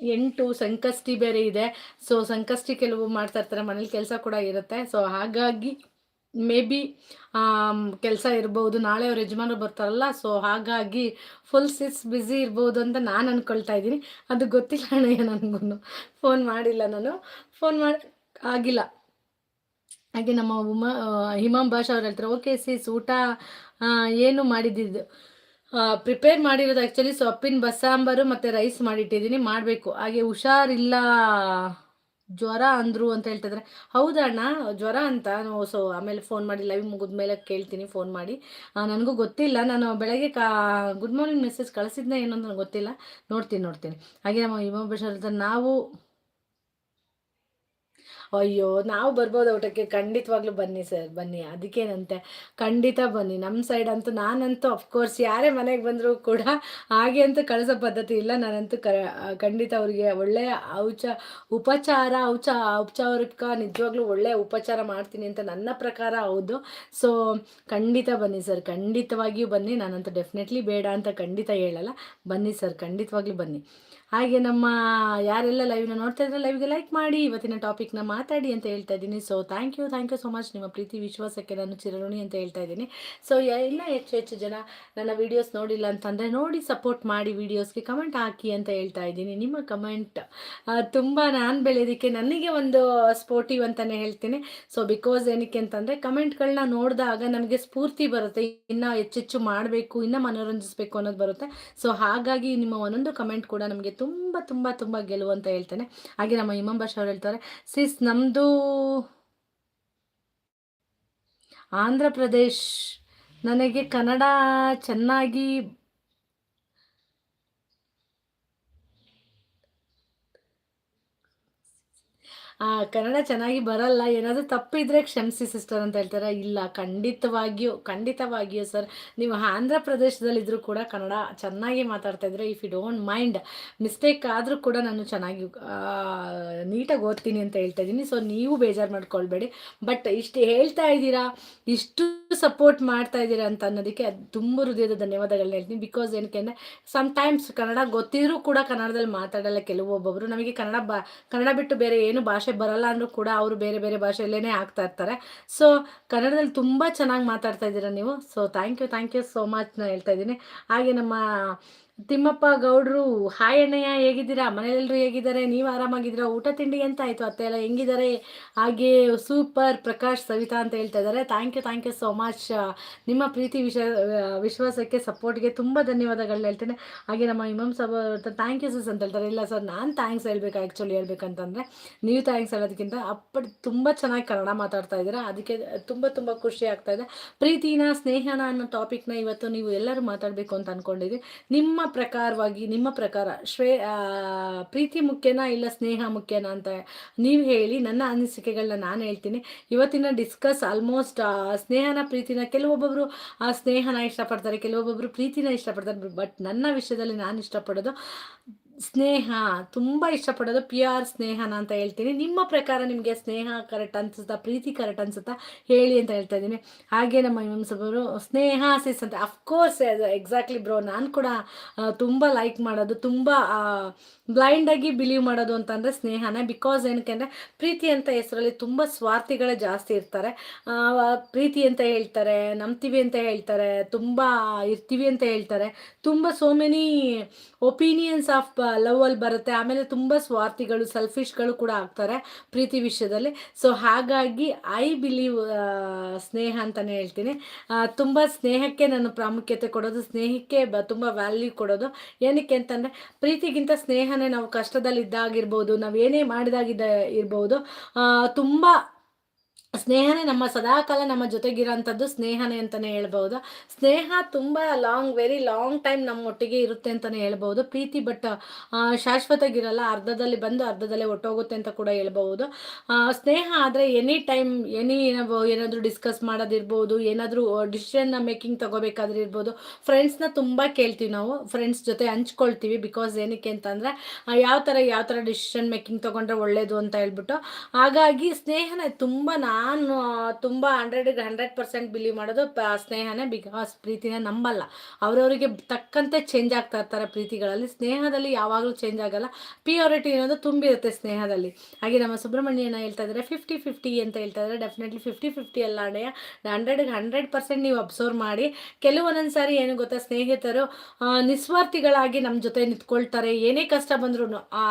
ಎಂಟು ಸಂಕಷ್ಟಿ ಬೇರೆ ಇದೆ. ಸೊ ಸಂಕಷ್ಟಿ ಕೆಲವು ಮಾಡ್ತಾ ಇರ್ತಾರೆ, ಮನೇಲಿ ಕೆಲಸ ಕೂಡ ಇರುತ್ತೆ. ಸೊ ಹಾಗಾಗಿ ಮೇ ಬಿ ಕೆಲಸ ಇರ್ಬೋದು, ನಾಳೆ ಅವ್ರ ಯಜಮಾನರು ಬರ್ತಾರಲ್ಲ ಸೊ ಹಾಗಾಗಿ ಫುಲ್ ಸಿಸ್ ಬ್ಯುಸಿ ಇರ್ಬೋದು ಅಂತ ನಾನು ಅಂದ್ಕೊಳ್ತಾ ಇದ್ದೀನಿ. ಅದು ಗೊತ್ತಿಲ್ಲ ಅಣ್ಣಯ್ಯ ನನಗೂ ಫೋನ್ ಮಾಡಿಲ್ಲ ನಾನು. ಫೋನ್ ಮಾಡಿ, ಆಗಿಲ್ಲ. ಹಾಗೆ ನಮ್ಮ ಉಮಾ ಹಿಮಾಮ್ ಭಾಷಾ ಅವ್ರು ಹೇಳ್ತಾರೆ ಓಕೆ ಸಿಸ್ ಊಟ ಏನು ಮಾಡಿದ್ದು ಪ್ರಿಪೇರ್ ಮಾಡಿರೋದು ಆ್ಯಕ್ಚುಲಿ ಸೊಪ್ಪಿನ ಬಸ್ಸಾಂಬಾರು ಮತ್ತು ರೈಸ್ ಮಾಡಿಟ್ಟಿದ್ದೀನಿ, ಮಾಡಬೇಕು. ಹಾಗೆ ಹುಷಾರಿಲ್ಲ. ಜ್ವರ ಅಂದರು ಅಂತ ಹೇಳ್ತಿದ್ರೆ. ಹೌದಾ ಅಣ್ಣ, ಜ್ವರ ಅಂತ ಸೊ ಆಮೇಲೆ ಫೋನ್ ಮಾಡಿ ಲೈವ್ ಮುಗಿದ ಮೇಲೆ ಕೇಳ್ತೀನಿ ಫೋನ್ ಮಾಡಿ. ನನಗೂ ಗೊತ್ತಿಲ್ಲ. ನಾನು ಬೆಳಗ್ಗೆ ಕಾ ಗುಡ್ ಮಾರ್ನಿಂಗ್ ಮೆಸೇಜ್ ಕಳಿಸಿದ್ನ ಏನು ನನಗೆ ಗೊತ್ತಿಲ್ಲ. ನೋಡ್ತೀನಿ ನೋಡ್ತೀನಿ. ಹಾಗೆ ನಮ್ಮ ಇಮಾಮ್ ನಾವು ಅಯ್ಯೋ, ನಾವು ಬರ್ಬೋದು ಊಟಕ್ಕೆ. ಖಂಡಿತವಾಗ್ಲೂ ಬನ್ನಿ ಸರ್, ಬನ್ನಿ. ಅದಕ್ಕೇನಂತೆ? ಖಂಡಿತ ಬನ್ನಿ. ನಮ್ಮ ಸೈಡ್ ಅಂತೂ ನಾನಂತೂ ಅಫ್ಕೋರ್ಸ್ ಯಾರೇ ಮನೆಗೆ ಬಂದರೂ ಕೂಡ ಹಾಗೆ ಅಂತೂ ಕಳಿಸೋ ಪದ್ಧತಿ ಇಲ್ಲ. ನಾನಂತೂ ಕ, ಖಂಡಿತ ಅವರಿಗೆ ಒಳ್ಳೆಯ ಔಚ, ಉಪಚಾರ, ಔಚ, ಔಪಚಾರಿಕ, ನಿಜವಾಗ್ಲೂ ಒಳ್ಳೆಯ ಉಪಚಾರ ಮಾಡ್ತೀನಿ ಅಂತ ನನ್ನ ಪ್ರಕಾರ ಹೌದು. ಸೊ ಖಂಡಿತ ಬನ್ನಿ ಸರ್. ಖಂಡಿತವಾಗಿಯೂ ಬನ್ನಿ. ನಾನಂತೂ ಡೆಫಿನೆಟ್ಲಿ ಬೇಡ ಅಂತ ಖಂಡಿತ ಹೇಳಲ್ಲ. ಬನ್ನಿ ಸರ್, ಖಂಡಿತವಾಗ್ಲೂ ಬನ್ನಿ. ಹಾಗೆ ನಮ್ಮ ಯಾರೆಲ್ಲ ಲೈವ್ನ ನೋಡ್ತಾ ಇದ್ರೆ ಲೈವ್ಗೆ ಲೈಕ್ ಮಾಡಿ, ಇವತ್ತಿನ ಟಾಪಿಕ್ನ ಮಾತಾಡಿ ಅಂತ ಹೇಳ್ತಾ ಇದ್ದೀನಿ. So thank you thank you so much ನಿಮ್ಮ ಪ್ರೀತಿ, ವಿಶ್ವಾಸಕ್ಕೆ ನಾನು ಚಿರಋಣಿ ಅಂತ ಹೇಳ್ತಾ ಇದ್ದೀನಿ. ಸೊ ಇನ್ನೂ ಹೆಚ್ಚು ಹೆಚ್ಚು ಜನ ನನ್ನ ವಿಡಿಯೋಸ್ ನೋಡಿಲ್ಲ ಅಂತಂದರೆ ನೋಡಿ ಸಪೋರ್ಟ್ ಮಾಡಿ ವೀಡಿಯೋಸ್ಗೆ ಕಮೆಂಟ್ ಹಾಕಿ ಅಂತ ಹೇಳ್ತಾ ಇದ್ದೀನಿ. ನಿಮ್ಮ ಕಮೆಂಟ್ ತುಂಬ ನಾನು ಬೆಳೆಯೋದಕ್ಕೆ ನನಗೆ ಒಂದು ಸ್ಪೋರ್ಟಿವ್ ಅಂತಲೇ ಹೇಳ್ತೀನಿ. ಸೊ ಬಿಕಾಸ್ ಏನಕ್ಕೆ ಅಂತಂದರೆ ಕಮೆಂಟ್ಗಳನ್ನ ನೋಡಿದಾಗ ನಮಗೆ ಸ್ಫೂರ್ತಿ ಬರುತ್ತೆ. ಇನ್ನೂ ಹೆಚ್ಚೆಚ್ಚು ಮಾಡಬೇಕು, ಇನ್ನೂ ಮನೋರಂಜಿಸಬೇಕು ಅನ್ನೋದು ಬರುತ್ತೆ. ಸೊ ಹಾಗಾಗಿ ನಿಮ್ಮ ಒಂದೊಂದು ಕಮೆಂಟ್ ಕೂಡ ನಮಗೆ ತುಂಬ ತುಂಬ ತುಂಬ ಗೆಲುವು ಅಂತ ಹೇಳ್ತೇನೆ. ಹಾಗೆ ನಮ್ಮ ಭಾಷೆ ಅವ್ರು ಹೇಳ್ತಾರೆ ಸಿಸ್ ನಮ್ಮದು ಆಂಧ್ರ ಪ್ರದೇಶ್, ನನಗೆ ಕನ್ನಡ ಚೆನ್ನಾಗಿ ಆ, ಕನ್ನಡ ಚೆನ್ನಾಗಿ ಬರಲ್ಲ, ಏನಾದರೂ ತಪ್ಪಿದ್ರೆ ಕ್ಷಮಿಸಿ ಸಿಸ್ಟರ್ ಅಂತ ಹೇಳ್ತಾರೆ. ಇಲ್ಲ, ಖಂಡಿತವಾಗಿಯೂ ಖಂಡಿತವಾಗಿಯೂ ಸರ್, ನೀವು ಆಂಧ್ರ ಪ್ರದೇಶದಲ್ಲಿದ್ದರೂ ಕೂಡ ಕನ್ನಡ ಚೆನ್ನಾಗಿ ಮಾತಾಡ್ತಾ ಇದ್ರೆ if you don't mind mistake ಆದರೂ ಕೂಡ ನಾನು ಚೆನ್ನಾಗಿ ನೀಟಾಗಿ ಓದ್ತೀನಿ ಅಂತ ಹೇಳ್ತಾ ಇದ್ದೀನಿ. ಸೊ ನೀವು ಬೇಜಾರು ಮಾಡ್ಕೊಳ್ಬೇಡಿ. ಬಟ್ ಇಷ್ಟು ಹೇಳ್ತಾ ಇದ್ದೀರಾ, ಇಷ್ಟು ಸಪೋರ್ಟ್ ಮಾಡ್ತಾ ಇದ್ದೀರಾ ಅಂತ ಅನ್ನೋದಕ್ಕೆ ತುಂಬ ಹೃದಯದ ಧನ್ಯವಾದಗಳನ್ನ ಹೇಳ್ತೀನಿ. ಬಿಕಾಸ್ ಏನಕ್ಕೆ ಅಂದರೆ ಸಮ್ಟೈಮ್ಸ್ ಕನ್ನಡ ಗೊತ್ತಿದ್ರೂ ಕೂಡ ಕನ್ನಡದಲ್ಲಿ ಮಾತಾಡಲ್ಲ ಕೆಲವೊಬ್ಬೊಬ್ಬರು ನಮಗೆ ಕನ್ನಡ ಬಾ, ಕನ್ನಡ ಬಿಟ್ಟು ಬೇರೆ ಏನು ಭಾಷೆ ಬರಲ್ಲ ಅಂದರೂ ಕೂಡ ಅವರು ಬೇರೆ ಬೇರೆ ಭಾಷೆಯಲ್ಲೇ ಆಗ್ತಾ ಇರ್ತಾರೆ. ಸೊ ಕನ್ನಡದಲ್ಲಿ ತುಂಬ ಚೆನ್ನಾಗಿ ಮಾತಾಡ್ತಾ ಇದ್ದೀರಾ ನೀವು? So thank you thank you so much ನಾನು ಹೇಳ್ತಾ ಇದ್ದೀನಿ. ಹಾಗೆ ನಮ್ಮ ತಿಮ್ಮಪ್ಪ ಗೌಡ್ರು, ಹಾಯ್ ಅಣ್ಣಯ್ಯ, ಹೇಗಿದ್ದೀರಾ? ಮನೆಯಲ್ಲರೂ ಹೇಗಿದ್ದಾರೆ? ನೀವು ಆರಾಮಾಗಿದ್ದೀರಾ? ಊಟ ತಿಂಡಿ ಅಂತ ಆಯಿತು ಅತ್ತೆ ಎಲ್ಲ ಹೆಂಗಿದ್ದಾರೆ? ಹಾಗೆ ಸೂಪರ್ ಪ್ರಕಾಶ್ ಸವಿತಾ ಅಂತ ಹೇಳ್ತಾ ಇದ್ದಾರೆ. Thank you thank you so much ನಿಮ್ಮ ಪ್ರೀತಿ ವಿಶ್ವ ವಿಶ್ವಾಸಕ್ಕೆ ಸಪೋರ್ಟ್ಗೆ ತುಂಬ ಧನ್ಯವಾದಗಳನ್ನ ಹೇಳ್ತೇನೆ. ಹಾಗೆ ನಮ್ಮ ಇಮಾಮ್ ಸಾಬ್ ಥ್ಯಾಂಕ್ ಯು ಸರ್ ಅಂತ ಹೇಳ್ತಾರೆ. ಇಲ್ಲ ಸರ್, ನಾನು ಥ್ಯಾಂಕ್ಸ್ ಹೇಳ್ಬೇಕು ಆ್ಯಕ್ಚುಲಿ ಹೇಳ್ಬೇಕಂತಂದರೆ, ನೀವು ಥ್ಯಾಂಕ್ಸ್ ಹೇಳೋದಕ್ಕಿಂತ ಅಪ್ಪಟ್ ತುಂಬ ಚೆನ್ನಾಗಿ ಕನ್ನಡ ಮಾತಾಡ್ತಾ ಇದ್ದೀರಾ. ಅದಕ್ಕೆ ತುಂಬ ತುಂಬ ಖುಷಿ ಆಗ್ತಾ ಇದೆ. ಪ್ರೀತಿನ, ಸ್ನೇಹನ ಅನ್ನೋ ಟಾಪಿಕ್ನ ಇವತ್ತು ನೀವು ಎಲ್ಲರೂ ಮಾತಾಡಬೇಕು ಅಂತ ಅಂದ್ಕೊಂಡಿದ್ದೀವಿ ನಿಮ್ಮ ಪ್ರಕಾರವಾಗಿ, ನಿಮ್ಮ ಪ್ರಕಾರ, ಶ್ರೇ ಪ್ರೀತಿ ಮುಖ್ಯನಾ ಇಲ್ಲ ಸ್ನೇಹ ಮುಖ್ಯನಾ ಅಂತ ನೀವು ಹೇಳಿ ನನ್ನ ಅನಿಸಿಕೆಗಳನ್ನ ನಾನು ಹೇಳ್ತೀನಿ. ಇವತ್ತಿನ ಡಿಸ್ಕಸ್ ಆಲ್ಮೋಸ್ಟ್ ಸ್ನೇಹನ, ಪ್ರೀತಿನ ಕೆಲವೊಬ್ಬೊಬ್ಬರು ಆ, ಸ್ನೇಹನ ಇಷ್ಟಪಡ್ತಾರೆ, ಕೆಲವೊಬ್ಬೊಬ್ರು ಪ್ರೀತಿನ ಇಷ್ಟಪಡ್ತಾರೆ. ಬಟ್ ನನ್ನ ವಿಷಯದಲ್ಲಿ ನಾನು ಇಷ್ಟಪಡೋದು ಸ್ನೇಹ, ತುಂಬ ಇಷ್ಟಪಡೋದು ಪ್ಯೂರ್ ಸ್ನೇಹನ ಅಂತ ಹೇಳ್ತೀನಿ. ನಿಮ್ಮ ಪ್ರಕಾರ ನಿಮಗೆ ಸ್ನೇಹ ಕರೆಕ್ಟ್ ಅನ್ಸುತ್ತಾ, ಪ್ರೀತಿ ಕರೆಕ್ಟ್ ಅನ್ಸುತ್ತಾ? ಹೇಳಿ ಅಂತ ಹೇಳ್ತಾ ಇದ್ದೀನಿ. ಹಾಗೆ ನಮ್ಮ ಇವರು ಸ್ನೇಹ ಸಿಸ್ ಅಂತ. ಅಫ್ಕೋರ್ಸ್ ಎಕ್ಸಾಕ್ಟ್ಲಿ ಬ್ರೋ ನಾನು ಕೂಡ ತುಂಬ ಲೈಕ್ ಮಾಡೋದು, ತುಂಬ ಬ್ಲೈಂಡಾಗಿ ಬಿಲೀವ್ ಮಾಡೋದು ಅಂತಂದರೆ ಸ್ನೇಹನೇ. ಬಿಕಾಸ್ ಏನಕ್ಕೆ ಅಂದರೆ ಪ್ರೀತಿ ಅಂತ ಹೆಸರಲ್ಲಿ ತುಂಬ ಸ್ವಾರ್ಥಿಗಳೇ ಜಾಸ್ತಿ ಇರ್ತಾರೆ. ಪ್ರೀತಿ ಅಂತ ಹೇಳ್ತಾರೆ, ನಂಬ್ತೀವಿ ಅಂತ ಹೇಳ್ತಾರೆ, ತುಂಬ ಇರ್ತೀವಿ ಅಂತ ಹೇಳ್ತಾರೆ. ತುಂಬ so many opinions of love ಅಲ್ಲಿ ಬರುತ್ತೆ. ಆಮೇಲೆ ತುಂಬ ಸ್ವಾರ್ಥಿಗಳು ಸೆಲ್ಫಿಶ್ಗಳು ಕೂಡ ಆಗ್ತಾರೆ ಪ್ರೀತಿ ವಿಷಯದಲ್ಲಿ. ಸೊ ಹಾಗಾಗಿ ಐ ಬಿಲೀವ್ ಸ್ನೇಹ ಅಂತಲೇ ಹೇಳ್ತೀನಿ. ತುಂಬ ಸ್ನೇಹಕ್ಕೆ ನಾನು ಪ್ರಾಮುಖ್ಯತೆ ಕೊಡೋದು ಸ್ನೇಹಕ್ಕೆ ಬ, ತುಂಬ ವ್ಯಾಲ್ಯೂ ಕೊಡೋದು. ಏನಕ್ಕೆ ಅಂತಂದರೆ, ಪ್ರೀತಿಗಿಂತ ಸ್ನೇಹನೇ ನಾವು ಕಷ್ಟದಲ್ಲಿದ್ದಾಗಿರ್ಬೋದು, ನಾವು ಏನೇ ಮಾಡಿದಾಗಿದ್ದ ಇರ್ಬೋದು ತುಂಬ ಸ್ನೇಹನೇ ನಮ್ಮ ಸದಾಕಾಲ ನಮ್ಮ ಜೊತೆಗಿರೋಂಥದ್ದು ಸ್ನೇಹನೇ ಅಂತಲೇ ಹೇಳ್ಬೋದು. ಸ್ನೇಹ ತುಂಬ ಲಾಂಗ್ ವೆರಿ ಲಾಂಗ್ ಟೈಮ್ ನಮ್ಮ ಒಟ್ಟಿಗೆ ಇರುತ್ತೆ ಅಂತಲೇ ಹೇಳ್ಬೋದು. ಪ್ರೀತಿ ಬಟ್ ಶಾಶ್ವತಗಿರಲ್ಲ, ಅರ್ಧದಲ್ಲಿ ಬಂದು ಅರ್ಧದಲ್ಲೇ ಒಟ್ಟೋಗುತ್ತೆ ಅಂತ ಕೂಡ ಹೇಳ್ಬೋದು. ಸ್ನೇಹ ಆದರೆ ಎನಿ ಟೈಮ್ ಎನಿ ಏನಾದರೂ ಡಿಸ್ಕಸ್ ಮಾಡೋದಿರ್ಬೋದು, ಏನಾದರೂ ಡಿಸಿಷನ್ನ ಮೇಕಿಂಗ್ ತಗೋಬೇಕಾದ್ರೆ ಇರ್ಬೋದು. ಫ್ರೆಂಡ್ಸ್ನ ತುಂಬ ಕೇಳ್ತೀವಿ ನಾವು. ಫ್ರೆಂಡ್ಸ್ ಜೊತೆ ಹಂಚ್ಕೊಳ್ತೀವಿ ಬಿಕಾಸ್ ಏನಕ್ಕೆ ಅಂತಂದರೆ ಯಾವ ಥರ ಯಾವ ಥರ ಡಿಸಿಷನ್ ಮೇಕಿಂಗ್ ತೊಗೊಂಡ್ರೆ ಒಳ್ಳೆಯದು ಅಂತ ಹೇಳ್ಬಿಟ್ಟು. ಹಾಗಾಗಿ ಸ್ನೇಹನ ತುಂಬ ನಾನು ತುಂಬ ಹಂಡ್ರೆಡಿಗೆ ಹಂಡ್ರೆಡ್ ಪರ್ಸೆಂಟ್ ಬಿಲೀವ್ ಮಾಡೋದು ಸ್ನೇಹನೇ ಬಿಕಾಸ್ ಪ್ರೀತಿನ ನಂಬಲ್ಲ. ಅವರವರಿಗೆ ತಕ್ಕಂತೆ ಚೇಂಜ್ ಆಗ್ತಾ ಇರ್ತಾರೆ ಪ್ರೀತಿಗಳಲ್ಲಿ. ಸ್ನೇಹದಲ್ಲಿ ಯಾವಾಗಲೂ ಚೇಂಜ್ ಆಗಲ್ಲ. ಪ್ಯೂರಿಟಿ ಅನ್ನೋದು ತುಂಬಿರುತ್ತೆ ಸ್ನೇಹದಲ್ಲಿ. ಹಾಗೆ ನಮ್ಮ ಸುಬ್ರಹ್ಮಣ್ಯನ ಹೇಳ್ತಾ ಇದ್ದಾರೆ ಫಿಫ್ಟಿ ಫಿಫ್ಟಿ ಅಂತ ಹೇಳ್ತಾ ಇದ್ದಾರೆ. ಡೆಫಿನೆಟ್ಲಿ ಫಿಫ್ಟಿ ಫಿಫ್ಟಿ ಅಲ್ಲ ಅಣ್ಣಯ್ಯ. ಹಂಡ್ರೆಡ್ಗೆ ಹಂಡ್ರೆಡ್ ಪರ್ಸೆಂಟ್ ನೀವು ಅಬ್ಸರ್ವ್ ಮಾಡಿ. ಕೆಲವೊಂದೊಂದು ಸಾರಿ ಏನು ಗೊತ್ತಾ ಸ್ನೇಹಿತರು? ನಿಸ್ವಾರ್ಥಿಗಳಾಗಿ ನಮ್ಮ ಜೊತೆ ನಿಂತ್ಕೊಳ್ತಾರೆ. ಏನೇ ಕಷ್ಟ ಬಂದರೂ ಆ,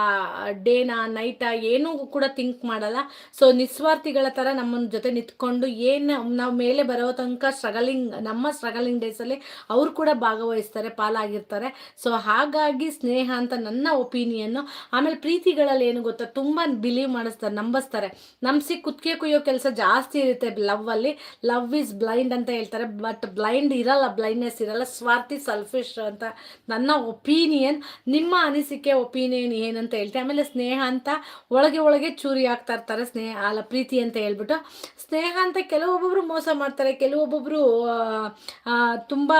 ಡೇನಾ ನೈಟಾ ಏನೂ ಕೂಡ ಥಿಂಕ್ ಮಾಡಲ್ಲ. ಸೊ ನಿಸ್ವಾರ್ಥಿಗಳ ಥರ ನಮ್ಮ ಜೊತೆ ನಿಂತ್ಕೊಂಡು ಏನು ನಾವು ಮೇಲೆ ಬರೋ ತನಕ ಸ್ಟ್ರಗಲಿಂಗ್ ನಮ್ಮ ಸ್ಟ್ರಗಲಿಂಗ್ ಡೇಸಲ್ಲಿ ಅವ್ರು ಕೂಡ ಭಾಗವಹಿಸ್ತಾರೆ, ಪಾಲಾಗಿರ್ತಾರೆ. ಸೊ ಹಾಗಾಗಿ ಸ್ನೇಹ ಅಂತ ನನ್ನ ಒಪಿನಿಯನ್ನು ಆಮೇಲೆ ಪ್ರೀತಿಗಳಲ್ಲಿ ಏನು ಗೊತ್ತಾ, ತುಂಬ ಬಿಲೀವ್ ಮಾಡಿಸ್ತಾರೆ, ನಂಬಿಸ್ತಾರೆ. ನಂಬಿಸಿ ಕುತ್ತಿಗೆ ಕುಯ್ಯೋ ಕೆಲಸ ಜಾಸ್ತಿ ಇರುತ್ತೆ ಲವ್ ಅಲ್ಲಿ. ಲವ್ ಇಸ್ ಬ್ಲೈಂಡ್ ಅಂತ ಹೇಳ್ತಾರೆ. ಬಟ್ ಬ್ಲೈಂಡ್ ಇರಲ್ಲ ಬ್ಲೈಂಡ್ನೆಸ್ ಇರಲ್ಲ. ಸ್ವಾರ್ಥಿ ಸೆಲ್ಫಿಶ್ ಅಂತ ನನ್ನ ಒಪಿನಿಯನ್ ನಿಮ್ಮ ಅನಿಸಿಕೆ ಒಪಿನಿಯನ್ ಏನಂತ ಹೇಳ್ತೀವಿ ಆಮೇಲೆ ಸ್ನೇಹ ಅಂತ ಒಳಗೆ ಒಳಗೆ ಚೂರಿ ಆಗ್ತಾ ಇರ್ತಾರೆ ಸ್ನೇಹ, ಅಲ್ಲ ಪ್ರೀತಿ ಅಂತ ಹೇಳ್ಬಿಟ್ಟು. ಸ್ನೇಹ ಅಂತ ಕೆಲವೊಬ್ಬೊಬ್ರು ಮೋಸ ಮಾಡ್ತಾರೆ, ಕೆಲವೊಬ್ಬೊಬ್ರು ತುಂಬ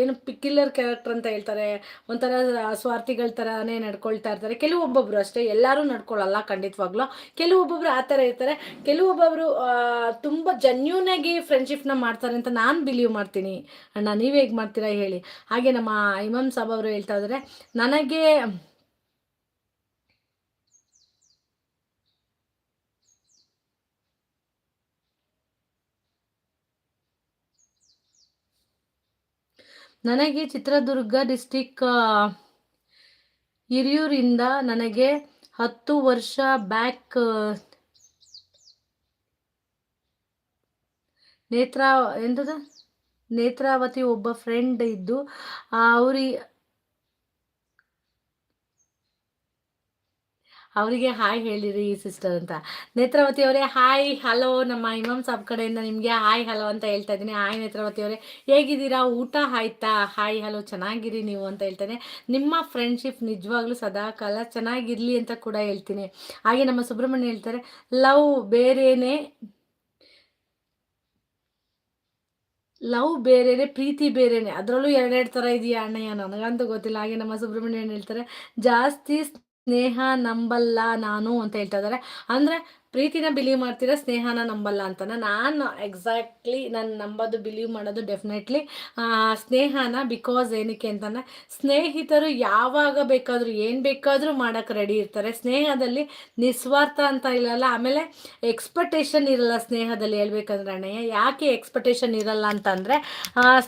ಏನು ಪಿಕ್ಯುಲರ್ ಕ್ಯಾರೆಕ್ಟರ್ ಅಂತ ಹೇಳ್ತಾರೆ, ಒಂಥರ ಸ್ವಾರ್ಥಿಗಳ ಥರನೇ ನಡ್ಕೊಳ್ತಾ ಇರ್ತಾರೆ. ಕೆಲವೊಬ್ಬೊಬ್ರು ಅಷ್ಟೇ, ಎಲ್ಲರೂ ನಡ್ಕೊಳ್ಳಲ್ಲ ಖಂಡಿತವಾಗ್ಲೂ. ಕೆಲವೊಬ್ಬೊಬ್ರು ಆ ಥರ ಇರ್ತಾರೆ. ಕೆಲವೊಬ್ಬೊಬ್ರು ತುಂಬ ಜೆನ್ಯೂನಾಗಿ ಫ್ರೆಂಡ್ಶಿಪ್ನ ಮಾಡ್ತಾರೆ ಅಂತ ನಾನು ಬಿಲೀವ್ ಮಾಡ್ತೀನಿ. ಅಣ್ಣ, ನೀವು ಹೇಗೆ ಮಾಡ್ತೀರಾ ಹೇಳಿ. ಹಾಗೆ ನಮ್ಮ ಇಮಾಮ್ ಸಾಬ್ ಅವರು ಹೇಳ್ತಾ ಇದ್ದಾರೆ ನನಗೆ ನನಗೆ ಚಿತ್ರದುರ್ಗ ಡಿಸ್ಟಿಕ್ ಹಿರಿಯೂರಿಂದ ನನಗೆ ಹತ್ತು ವರ್ಷ ಬ್ಯಾಕ್ ನೇತ್ರ, ಎಂತದ? ನೇತ್ರಾವತಿ ಒಬ್ಬ ಫ್ರೆಂಡ್ ಇದ್ದು ಅವ್ರಿ ಅವರಿಗೆ ಹಾಯ್ ಹೇಳಿರಿ ಸಿಸ್ಟರ್ ಅಂತ. ನೇತ್ರಾವತಿ ಅವರೇ, ಹಾಯ್, ಹಲೋ, ನಮ್ಮ ಇಮಾಮ್ ಸಾಬ್ ಕಡೆಯಿಂದ ನಿಮಗೆ ಹಾಯ್, ಹಲೋ ಅಂತ ಹೇಳ್ತಾ ಇದ್ದೀನಿ. ಹಾಯ್ ನೇತ್ರಾವತಿ ಅವರೇ, ಹೇಗಿದ್ದೀರಾ? ಊಟ ಆಯ್ತಾ? ಹಾಯ್, ಹಲೋ, ಚೆನ್ನಾಗಿರಿ ನೀವು ಅಂತ ಹೇಳ್ತಾನೆ. ನಿಮ್ಮ ಫ್ರೆಂಡ್ಶಿಪ್ ನಿಜವಾಗ್ಲೂ ಸದಾ ಕಾಲ ಚೆನ್ನಾಗಿರಲಿ ಅಂತ ಕೂಡ ಹೇಳ್ತೀನಿ. ಹಾಗೆ ನಮ್ಮ ಸುಬ್ರಹ್ಮಣ್ಯ ಹೇಳ್ತಾರೆ, ಲವ್ ಬೇರೇನೆ, ಲವ್ ಬೇರೆನೆ, ಪ್ರೀತಿ ಬೇರೆನೆ. ಅದರಲ್ಲೂ ಎರಡೆರಡು ಥರ ಇದೆಯಾ ಅಣ್ಣಯ್ಯ? ನನಗಂತೂ ಗೊತ್ತಿಲ್ಲ. ಹಾಗೆ ನಮ್ಮ ಸುಬ್ರಹ್ಮಣ್ಯನ್ ಹೇಳ್ತಾರೆ, ಜಾಸ್ತಿ ಸ್ನೇಹ ನಂಬಲ್ಲ ನಾನು ಅಂತ ಹೇಳ್ತಾ ಇದ್ದಾರೆ. ಅಂದರೆ ಪ್ರೀತಿನ ಬಿಲೀವ್ ಮಾಡ್ತೀರಾ, ಸ್ನೇಹನ ನಂಬಲ್ಲ ಅಂತ ನಾನು ಎಕ್ಸಾಕ್ಟ್ಲಿ ನಾನು ನಂಬೋದು ಬಿಲೀವ್ ಮಾಡೋದು ಡೆಫಿನೆಟ್ಲಿ ಸ್ನೇಹನ ಬಿಕಾಸ್ ಏನಕ್ಕೆ ಅಂತಂದರೆ ಸ್ನೇಹಿತರು ಯಾವಾಗ ಬೇಕಾದರೂ, ಏನು ಬೇಕಾದರೂ ಮಾಡೋಕ್ಕೆ ರೆಡಿ ಇರ್ತಾರೆ. ಸ್ನೇಹದಲ್ಲಿ ನಿಸ್ವಾರ್ಥ ಅಂತ ಇಲ್ಲಲ್ಲ ಆಮೇಲೆ ಎಕ್ಸ್ಪೆಕ್ಟೇಷನ್ ಇರಲ್ಲ ಸ್ನೇಹದಲ್ಲಿ ಹೇಳ್ಬೇಕಂದ್ರೆ ಅಣ್ಣಯ್ಯ. ಯಾಕೆ ಎಕ್ಸ್ಪೆಕ್ಟೇಷನ್ ಇರಲ್ಲ ಅಂತಂದರೆ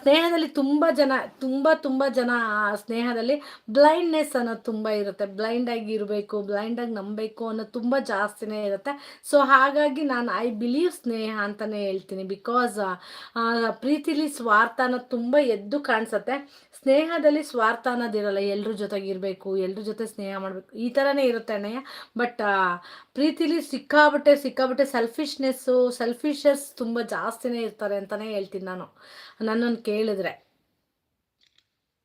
ಸ್ನೇಹದಲ್ಲಿ ತುಂಬ ಜನ, ತುಂಬ ತುಂಬ ಜನ ಸ್ನೇಹದಲ್ಲಿ ಬ್ಲೈಂಡ್ನೆಸ್ ಅನ್ನೋದು ತುಂಬ ಇರುತ್ತೆ. ಬ್ಲೈಂಡಾಗಿ ಇರಬೇಕು ಬ್ಲೈಂಡಾಗಿ ನಂಬಬೇಕು ಅನ್ನೋದು ತುಂಬ ಜಾಸ್ತಿನೇ ಇರುತ್ತೆ. ಸೊ ಹಾಗಾಗಿ ನಾನು ಐ ಬಿಲೀವ್ ಸ್ನೇಹ ಅಂತಲೇ ಹೇಳ್ತೀನಿ ಬಿಕಾಸ್ ಪ್ರೀತಿಲಿ ಸ್ವಾರ್ಥ ಅನ್ನೋದು ತುಂಬ ಎದ್ದು ಕಾಣಿಸುತ್ತೆ. ಸ್ನೇಹದಲ್ಲಿ ಸ್ವಾರ್ಥ ಅನ್ನೋದಿರಲ್ಲ ಎಲ್ಲರ ಜೊತೆಗಿರಬೇಕು ಎಲ್ಲರ ಜೊತೆ ಸ್ನೇಹ ಮಾಡಬೇಕು, ಈ ಥರನೇ ಇರುತ್ತೆ ಅಣ್ಣಯ್ಯ. ಬಟ್ ಪ್ರೀತಿಲಿ ಸಿಕ್ಕಾಬಟ್ಟೆ ಸಿಕ್ಕಾಬಟ್ಟೆ ಸೆಲ್ಫಿಶ್ನೆಸ್ಸು ಸೆಲ್ಫಿಶಸ್ ತುಂಬ ಜಾಸ್ತಿನೇ ಇರ್ತಾರೆ ಅಂತಲೇ ಹೇಳ್ತೀನಿ ನಾನು. ನನ್ನನ್ನು ಕೇಳಿದ್ರೆ.